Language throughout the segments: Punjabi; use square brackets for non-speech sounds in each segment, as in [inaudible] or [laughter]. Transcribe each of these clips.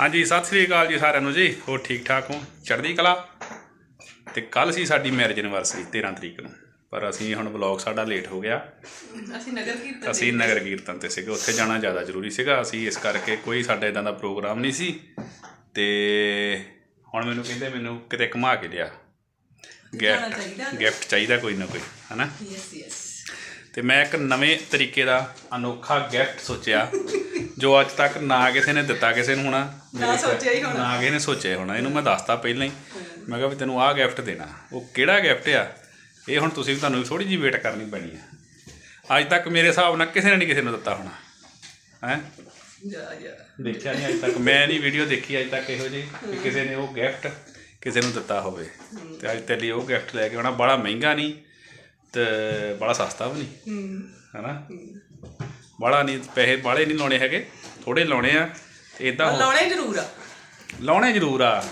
ਹਾਂਜੀ ਸਤਿ ਸ੍ਰੀ ਅਕਾਲ ਜੀ ਸਾਰਿਆਂ ਨੂੰ ਜੀ। ਹੋਰ ਠੀਕ ਠਾਕ ਹੋ? ਚੜ੍ਹਦੀ ਕਲਾ? ਤੇ ਕੱਲ ਸੀ ਸਾਡੀ ਮੈਰਿਜ ਐਨਵਰਸਰੀ 13 ਤਰੀਕ ਨੂੰ। ਪਰ ਅਸੀਂ ਹੁਣ ਵਲੌਗ ਸਾਡਾ ਲੇਟ ਹੋ ਗਿਆ। ਅਸੀਂ ਨਗਰ ਕੀਰਤਨ ਅਸੀਂ ਨਗਰ ਕੀਰਤਨ ਤੇ ਸੀਗੇ। ਉੱਥੇ ਜਾਣਾ ਜ਼ਿਆਦਾ ਜ਼ਰੂਰੀ ਸੀਗਾ। ਅਸੀਂ ਇਸ ਕਰਕੇ ਕੋਈ ਸਾਡਾ ਇਦਾਂ ਦਾ ਪ੍ਰੋਗਰਾਮ ਨਹੀਂ ਸੀ। ਤੇ ਹੁਣ ਮੈਨੂੰ ਕਹਿੰਦੇ ਮੈਨੂੰ ਕਿਤੇ ਘੁਮਾ ਕੇ ਲਿਆ। ਗਿਫਟ ਚਾਹੀਦਾ। ਕੋਈ ਨਾ ਕੋਈ ਹਨਾ? ਯੈਸ ਯੈਸ ਤੇ ਮੈਂ ਇੱਕ ਨਵੇਂ ਤਰੀਕੇ ਦਾ ਅਨੋਖਾ ਗਿਫਟ ਸੋਚਿਆ ਜੋ ਅੱਜ ਤੱਕ ਨਾ ਕਿਸੇ ਨੇ ਦਿੱਤਾ ਕਿਸੇ ਨੂੰ ਹੋਣਾ। ਨਾ ਸੋਚਿਆ ਹੀ ਹੋਣਾ। ਨਾ ਕਿਸੇ ਨੇ ਸੋਚਿਆ ਹੋਣਾ। ਇਹਨੂੰ ਮੈਂ ਦੱਸਤਾ ਪਹਿਲਾਂ ਹੀ। ਮੈਂ ਕਿਹਾ ਵੀ ਤੈਨੂੰ ਆਹ ਗਿਫਟ ਦੇਣਾ। ਉਹ ਕਿਹੜਾ ਗਿਫਟ ਆ? ਇਹ ਹੁਣ ਤੁਸੀਂ ਤੁਹਾਨੂੰ ਥੋੜੀ ਜਿਹੀ ਵੇਟ ਕਰਨੀ ਪੈਣੀ ਆ। ਅੱਜ ਤੱਕ ਮੇਰੇ ਹਿਸਾਬ ਨਾਲ ਕਿਸੇ ਨੇ ਨਹੀਂ ਕਿਸੇ ਨੂੰ ਦਿੱਤਾ ਹੋਣਾ। ਹੈ? ਜਾ ਜਾ। ਦੇਖਿਆ ਨਹੀਂ ਅੱਜ ਤੱਕ। ਮੈਂ ਨਹੀਂ ਵੀਡੀਓ ਦੇਖੀ ਅੱਜ ਤੱਕ ਇਹੋ ਜਿਹੀ ਕਿ ਕਿਸੇ ਨੇ ਉਹ ਗਿਫਟ ਕਿਸੇ ਨੂੰ ਦਿੱਤਾ ਹੋਵੇ। ਤੇ ਅੱਜ ਤੇਰੇ ਲਈ ਉਹ ਗਿਫਟ ਲੈ ਕੇ ਆਉਣਾ। ਬੜਾ ਮਹਿੰਗਾ ਨਹੀਂ ਤੇ ਬੜਾ ਸਸਤਾ ਵੀ ਨਹੀਂ। ਹਨਾ? ਬੜਾ ਨਹੀਂ ਪੈਸੇ ਬਾਲੇ ਨਹੀਂ ਲਾਉਣੇ ਹੈਗੇ ਥੋੜੇ ਲਾਉਣੇ ਆ ਤੇ ਇਦਾਂ ਲਾਉਣੇ ਜ਼ਰੂਰ ਆ। ਲਾਉਣੇ ਜ਼ਰੂਰ ਆ।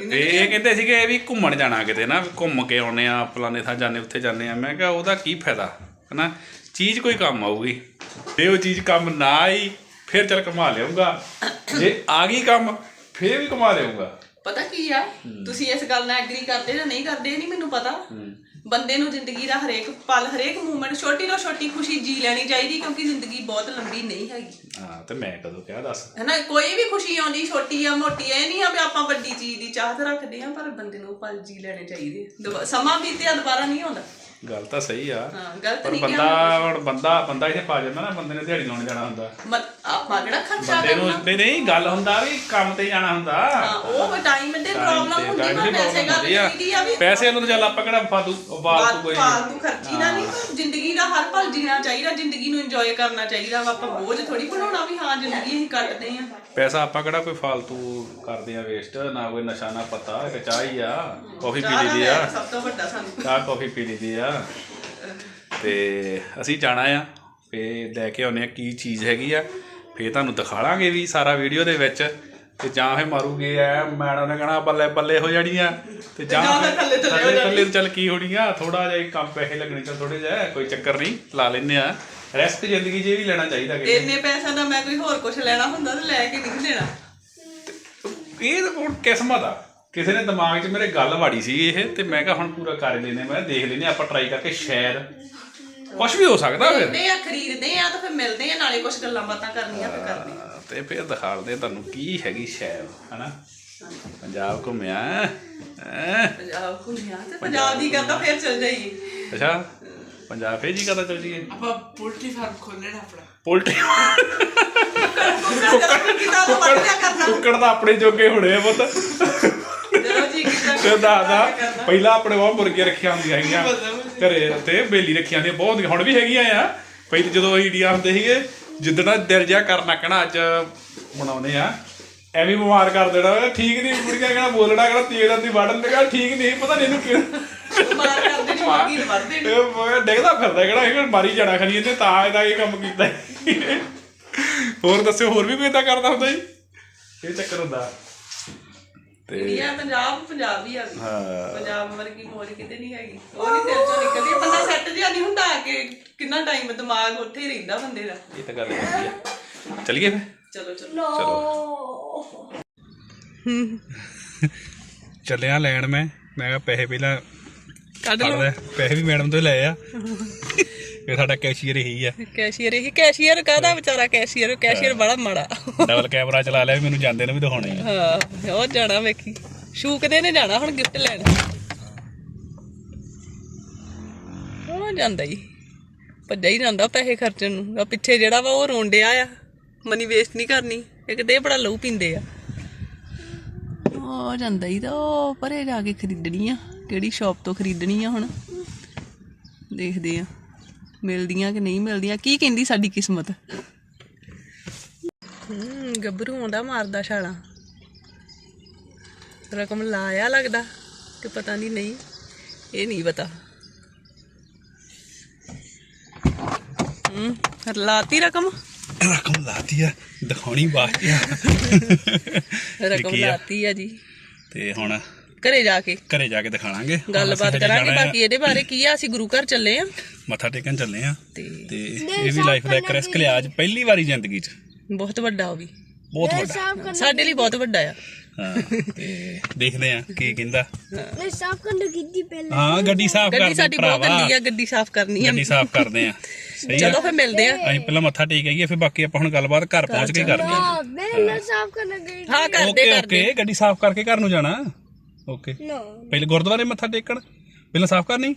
ਇਹ ਕਹਿੰਦੇ ਸੀਗੇ ਵੀ ਘੁੰਮਣ ਜਾਣਾ ਕਿਤੇ ਨਾ ਘੁੰਮ ਕੇ ਆਉਣੇ ਆ ਫਲਾਣੇ ਥਾਂ ਜਾਣੇ ਉੱਥੇ ਜਾਣੇ ਆ। ਮੈਂ ਕਿਹਾ ਉਹਦਾ ਕੀ ਫਾਇਦਾ ਹਨਾ? ਚੀਜ਼ ਕੋਈ ਕੰਮ ਆਊਗੀ। ਜੇ ਉਹ ਚੀਜ਼ ਕੰਮ ਨਾ ਆਈ ਫਿਰ ਚੱਲ ਕਮਾ ਲਿਆਉਂਗਾ ਜੇ ਆ ਗਈ ਕੰਮ ਫਿਰ ਵੀ ਕਮਾ ਲਿਆਉਂਗਾ ਪਤਾ ਕੀ ਆ? ਤੁਸੀਂ ਇਸ ਗੱਲ ਨਾਲ ਐਗਰੀ ਕਰਦੇ ਜਾਂ ਨਹੀਂ ਕਰਦੇ ਇਹ ਨਹੀਂ ਮੈਨੂੰ ਪਤਾ। ਬੰਦੇ ਨੂੰ ਜ਼ਿੰਦਗੀ ਦਾ ਹਰੇਕ ਪਲ ਹਰੇਕ ਮੂਮੈਂਟ ਛੋਟੀ ਤੋਂ ਛੋਟੀ ਖੁਸ਼ੀ ਜੀ ਲੈਣੀ ਚਾਹੀਦੀ ਕਿਉਂਕਿ ਜ਼ਿੰਦਗੀ ਬਹੁਤ ਲੰਬੀ ਨਹੀਂ ਹੈਗੀ। ਹਾਂ ਤੇ ਮੈਂ ਕਦੋਂ ਕਿਹਾ ਦੱਸ? ਹਨਾ ਕੋਈ ਵੀ ਖੁਸ਼ੀ ਆਉਂਦੀ ਛੋਟੀ ਆ ਮੋਟੀ ਆ ਇਹ ਨਹੀਂ ਆ ਵੀ ਆਪਾਂ ਵੱਡੀ ਚੀਜ਼ ਦੀ ਚਾਹਤ ਰੱਖਦੇ ਆ ਪਰ ਬੰਦੇ ਨੂੰ ਪਲ ਜੀ ਲੈਣੇ ਚਾਹੀਦੇ ਦੁਬਾ- ਸਮਾਂ ਬੀਤਿਆ ਦੁਬਾਰਾ ਨਹੀਂ ਆਉਂਦਾ। ਗੱਲ ਤਾਂ ਸਹੀ ਆ। ਹਾਂ ਗਲਤ ਪਰ ਨਹੀਂ ਬੰਦਾ ਹੁਣ ਬੰਦਾ ਬੰਦਾ ਇੱਥੇ ਪਾ ਜਾਂਦਾ ਨਾ ਬੰਦੇ ਨੇ ਦਿਹਾੜੀ ਲਾਉਣ ਜਾਣਾ ਹੁੰਦਾ। ਮਤ ਆਪਾਂ ਕਿਹੜਾ ਖਰਚਾ ਬੰਦੇ ਨੂੰ ਕਰਨਾ? ਨਹੀਂ ਨਹੀਂ ਗੱਲ ਹੁੰਦਾ ਵੀ ਕੰਮ ਤੇ ਜਾਣਾ ਹੁੰਦਾ। ਹਾਂ ਉਹ ਟਾਈਮ ਦੇ ਪ੍ਰੋਬਲਮ ਹੁੰਦੀ ਟਾਈਮ ਪਰ ਦੀ ਪੈਸੇ ਪ੍ਰੋਬਲਮ ਗੱਲ ਹੁੰਦੀ ਆ। ਕੀਤੀ ਆ ਵੀ। ਪੈਸੇ ਨੂੰ ਤਾਂ ਚੱਲ ਆਪਾਂ ਕਿਹੜਾ ਫਾਦੂ ਫਾਲਤੂ ਕੋਈ ਫਾਲਤੂ ਖਰਚੀ ਨਾ ਨਹੀਂ ਪਰ ਜ਼ਿੰਦਗੀ ਦਾ ਹਰ ਪਲ ਜੀਣਾ ਚਾਹੀਦਾ ਜ਼ਿੰਦਗੀ ਨੂੰ ਇੰਜੋਏ ਕਰਨਾ ਚਾਹੀਦਾ ਵਾ। ਆਪਾਂ ਬੋਝ ਥੋੜੀ ਬਣਾਉਣਾ ਵੀ ਹਾਂ ਜ਼ਿੰਦਗੀ ਅਸੀਂ ਕੱਟਦੇ ਆ ਪੈਸਾ ਆਪਾਂ ਕਿਹੜਾ ਕੋਈ ਫਾਲਤੂ ਕਰਦੇ ਆ ਵੇਸਟ ਨਾ ਕੋਈ ਨਸ਼ਾ ਨਾ ਪਤਾ ਇੱਕ ਚਾਹ ਹੀ ਆ ਕਾਫੀ ਪੀ ਲਈ ਦੀ ਦਾ ਆ। ਸਭ ਤੋਂ ਵੱਡਾ ਸਾਨੂੰ। ਚਾਹ ਕਾਫੀ ਪੀ ਲਈ ਦੀ ਆ। ਤੇ ਅਸੀਂ ਜਾਣਾ ਆ ਫੇ ਲੈ ਕੇ ਆਉਨੇ ਆ ਕੀ ਚੀਜ਼ ਹੈਗੀ ਆ। ਫੇ ਤੁਹਾਨੂੰ ਦਿਖਾਲਾਂਗੇ ਵੀ ਸਾਰਾ ਵੀਡੀਓ ਦੇ ਵਿੱਚ। ਤੇ ਜਾਂ ਫੇ ਮਾਰੂਗੇ ਐ ਮੈਡਮ ਨੇ ਕਹਣਾ ਬੱਲੇ ਬੱਲੇ ਹੋ ਜਾਣੀਆਂ ਤੇ ਜਾਂ ਥੱਲੇ ਥੱਲੇ ਚੱਲ ਕੀ ਹੋਣੀਆਂ ਥੋੜਾ ਜਿਹਾ ਕੰਮ ਪੈਸੇ ਲੱਗਣੇ ਚੱਲ ਥੋੜੇ ਜਿਹਾ ਕੋਈ ਚੱਕਰ ਨਹੀਂ ਲਾ ਲੈਨੇ ਆ। ਰੈਸਟ ਜ਼ਿੰਦਗੀ 'ਚ ਵੀ ਲੈਣਾ ਚਾਹੀਦਾ ਕਿ ਇੰਨੇ ਪੈਸਿਆਂ ਦਾ ਮੈਂ ਕੋਈ ਹੋਰ ਕੁਝ ਲੈਣਾ ਹੁੰਦਾ ਤੇ ਲੈ ਕੇ ਨਹੀਂ ਦੇਣਾ। ਇਹ ਤਾਂ ਹੁਣ ਕਿਸਮਤ ਆ। ਕਿਸੇ ਨੇ ਦਿਮਾਗ 'ਚ ਮੇਰੇ ਗੱਲ ਵਾੜੀ ਸੀ ਇਹ ਤੇ ਮੈਂ ਕਿਹਾ ਹੁਣ ਪੂਰਾ ਕਰ ਲੈਨੇ ਮੈਂ ਦੇਖ ਲੈਨੇ ਆਪਾਂ ਟਰਾਈ ਕਰਕੇ ਸ਼ਾਇਦ ਕੁਝ ਵੀ ਹੋ ਸਕਦਾ ਫਿਰ। ਖਰੀਦਦੇ ਆ ਖਰੀਦਦੇ ਆ ਤਾਂ ਫਿਰ ਮਿਲਦੇ ਆ ਨਾਲੇ ਕੁਝ ਗੱਲਾਂ ਬਾਤਾਂ ਕਰਨੀਆਂ ਫਿਰ ਕਰਦੇ ਆ। ਹਾਂ, ਤੇ ਫਿਰ ਦਿਖਾਉਂਦੇ ਤੁਹਾਨੂੰ ਕੀ ਹੈਗੀ ਸ਼ਾਇਦ ਹਨਾ? ਪੰਜਾਬ ਘੁੰਮਿਆ ਹੈਂ? ਪੰਜਾਬ ਘੁੰਮਿਆ ਤੇ ਪੰਜਾਬ ਦੀ ਗੱਲ ਤਾਂ ਫਿਰ ਚੱਲ ਜਾਈਏ। ਅੱਛਾ ਪੰਜਾਬ ਫੇਰ ਜੀ ਕਦਾ ਚੱਲ ਜੀਏ ਆਪਾਂ ਪੋਲਟਰੀ ਫਾਰਮ ਖੋਲਣਾ ਆਪਣਾ। ਪੋਲਟਰੀ ਤਾਂ ਕੁੱਕੜ ਤਾਂ ਆਪਣੇ ਜੋਗੇ ਹੋਣੇ ਆ ਪੁੱਤ। ਤੇ ਦਾਦਾ ਪਹਿਲਾਂ ਆਪਣੇ ਬਹੁਤ ਮੁਰਗੀਆਂ ਰੱਖੀਆਂ ਹੁੰਦੀਆਂ ਹੈਗੀਆਂ ਘਰੇ ਤੇ ਬੇਲੀ ਰੱਖੀਆਂ ਹੁੰਦੀਆਂ ਬਹੁਤ ਹੁਣ ਵੀ ਹੈਗੀਆਂ ਆ। ਪਹਿਲੇ ਜਦੋਂ ਇੰਡੀਆ ਹੁੰਦੇ ਸੀਗੇ ਜਿੱਦਣਾ ਦਿਲ ਜਿਆ ਕਰਨਾ ਕਹਿਣਾ ਅੱਜ ਬਣਾਉਨੇ ਆ। ਐਵੇਂ ਬਿਮਾਰ ਕਰ ਦੇਣਾ ਠੀਕ ਨਹੀਂ ਮੁਰਗੀਆਂ ਕਹਿਣਾ ਬੋਲਣਾ ਕਹਿਣਾ ਤੇਲ ਅੰਦੀ ਵੜਨ ਦੇ ਕਹਿਣਾ ਠੀਕ ਨਹੀਂ ਪਤਾ ਨਹੀਂ ਇਹਨੂੰ ਕਿਉਂ। ਕਰਦੇ ਮੁਰਗੀ ਨੂੰ ਨੀ। ਇਹ ਡਿੱਗਦਾ ਫਿਰਦਾ ਕਿਹੜਾ ਇਹ ਮਾਰੀ ਜਾਣਾ ਖਣੀ ਇਹਨੇ ਤਾਂ ਇਹਦਾ ਇਹ ਕੰਮ ਕੀਤਾ। ਹੋਰ ਦੱਸਿਓ ਹੋਰ ਵੀ ਕੋਈ ਇਦਾਂ ਕਰਦਾ ਹੁੰਦਾ ਜੀ? ਇਹ ਚੱਕਰ ਹੁੰਦਾ। ਤੇ ਇੰਡੀਆ ਪੰਜਾਬ ਪੰਜਾਬ ਹੀ ਆ ਹਾਂ। ਪੰਜਾਬ ਵਰਗੀ ਮੋਜ ਕਿਤੇ ਨਹੀਂ ਹੈਗੀ। ਉਹ ਨਹੀਂ ਦਿਲ ਚੋਂ ਨਿਕਲਦੀ। ਬੰਦਾ ਸੈੱਟ ਜਿਹਾ ਨਹੀਂ ਹੁੰਦਾ ਕਿ ਕਿੰਨਾ ਟਾਈਮ ਦਿਮਾਗ ਉੱਥੇ ਹੀ ਰਹਿੰਦਾ ਬੰਦੇ ਦਾ। ਇਹ ਤਾਂ ਗੱਲ ਹੈਗੀ ਆ। ਚਲੀਏ ਫੇ ਚਲੋ ਚਲੋ। ਚਲੋ। ਚੱਲਿਆ ਲੈਣ ਮੈਂ। ਮੈਂ ਕਿਹਾ ਪੈਸੇ ਪਹਿਲਾਂ ਕੱਢ ਕੱਢ ਲੈ ਪੈਸੇ ਵੀ ਮੈਡਮ ਤੋਂ ਹੀ ਲਏ ਆ। ਇਹ ਸਾਡਾ ਕੈਸ਼ੀਅਰ ਇਹੀ ਆ। ਕੈਸ਼ੀਅਰ ਹੀ ਕੈਸ਼ੀਅਰ ਕਾਹਦਾ ਵਿਚਾਰਾ ਕੈਸ਼ੀਅਰ ਕੈਸ਼ੀਅਰ ਬੜਾ ਮਾੜਾ। ਡਬਲ ਕੈਮਰਾ ਚਲਾ ਲਿਆ ਵੀ ਮੈਨੂੰ ਜਾਂਦੇ ਨੇ ਵੀ ਦਿਖਾਉਣੇ ਆ। ਹਾਂ ਉਹ ਜਾਣਾ ਵੇਖੀ। ਸ਼ੂਕਦੇ ਨੇ ਜਾਣਾ ਹੁਣ ਗਿਫਟ ਲੈਣ। ਉਹ ਜਾਂਦਾ ਹੀ। ਭੱਜਾ ਹੀ ਜਾਂਦਾ ਪੈਸੇ ਖਰਚਣ ਨੂੰ। ਆ ਪਿੱਛੇ ਜਿਹੜਾ ਵਾ ਉਹ ਰੋਂਡਿਆ ਆ। ਮਨੀ ਵੇਸਟ ਨਹੀਂ ਕਰਨੀ। ਇਹ ਬੜਾ ਲਹੂ ਪੀਂਦੇ ਆ। ਉਹ ਜਾਂਦਾ ਹੀ ਤਾਂ ਉਹ ਪਰੇ ਜਾ ਕੇ ਖਰੀਦਣੀ ਆ। ਕਿਹੜੀ ਸ਼ਾਪ ਤੋਂ ਖਰੀਦਣੀ ਆ ਹੁਣ। ਦੇਖਦੇ ਆ। ਮਿਲਦੀਆਂ ਕਿ ਨਹੀਂ ਮਿਲਦੀਆਂ? ਕੀ ਕਹਿੰਦੀ ਸਾਡੀ ਕਿਸਮਤ? ਹੂੰ ਗੱਭਰੂ ਆਉਂਦਾ ਮਾਰਦਾ ਛਾਲਾਂ। ਰਕਮ ਲਾਇਆ ਲੱਗਦਾ ਕਿ ਪਤਾ ਨਹੀਂ ਨਹੀਂ ਇਹ ਨਹੀਂ ਪਤਾ। ਹੂੰ ਲਾਤੀ ਰਕਮ? ਰਕਮ ਲਾਤੀ ਆ ਦਿਖਾਉਣੀ ਬਾਅਦ ਚ। ਰਕਮ ਆ। ਲਾਤੀ ਆ ਜੀ। ਤੇ ਹੁਣ ਘਰੇ ਜਾ ਕੇ। ਘਰੇ ਜਾ ਕੇ ਦਿਖਾਵਾਂਗੇ ਗੱਲਬਾਤ ਕਰਾਂਗੇ ਬਾਕੀ ਇਹਦੇ ਬਾਰੇ ਕੀ ਆ? ਅਸੀਂ ਗੁਰੂ ਘਰ ਚੱਲੇ ਆ। ਮੱਥਾ ਟੇਕਣ ਚੱਲੇ ਆ। ਤੇ ਇਹ ਵੀ ਲਾਈਫ ਦਾ ਇੱਕ ਰਿਸਕ ਲਿਆ ਅੱਜ ਪਹਿਲੀ ਵਾਰੀ ਜ਼ਿੰਦਗੀ 'ਚ। ਬਹੁਤ ਵੱਡਾ ਉਹ ਵੀ। ਬਹੁਤ ਵੱਡਾ। ਸਾਡੇ ਲਈ ਬਹੁਤ ਵੱਡਾ ਆ। ਹਾਂ ਤੇ ਦੇਖਦੇ ਆ ਕੀ ਕਹਿੰਦਾ। ਮੈਂ ਸਾਫ਼ ਕਰਨ ਕੀਤੀ ਪਹਿਲਾਂ। ਹਾਂ ਗੱਡੀ ਸਾਫ਼ ਗੱਡੀ ਕਰਦੇ ਸਾਡੀ ਬਹੁਤ ਗੰਦੀ ਆ ਗੱਡੀ ਸਾਫ਼ ਕਰਨੀ ਆ। ਗੱਡੀ ਸਾਫ਼ ਕਰਦੇ ਆ। ਸਹੀ ਚਲੋ ਫਿਰ ਮਿਲਦੇ ਆ। ਅਸੀਂ ਪਹਿਲਾਂ ਮੱਥਾ ਟੇਕ ਆਈਏ ਫਿਰ ਬਾਕੀ ਆਪਾਂ ਹੁਣ ਗੱਲਬਾਤ ਘਰ ਪਹੁੰਚ ਕੇ ਕਰਦੇ ਆ। ਹਾਂ ਮੈਂ ਸਾਫ਼ ਕਰਨ ਗਈ ਹਾਂ ਕਰਦੇ ਕਰਦੇ ਓਕੇ ਗੱਡੀ ਸਾਫ਼ ਕਰਕੇ ਘਰ ਨੂੰ ਜਾਣਾ। ਓਕੇ ਨੋ ਪਹਿਲੇ ਗੁਰਦੁਆਰੇ ਮੱਥਾ ਟੇਕਣ? ਪਹਿਲਾਂ ਸਾਫ਼ ਕਰਨੀ?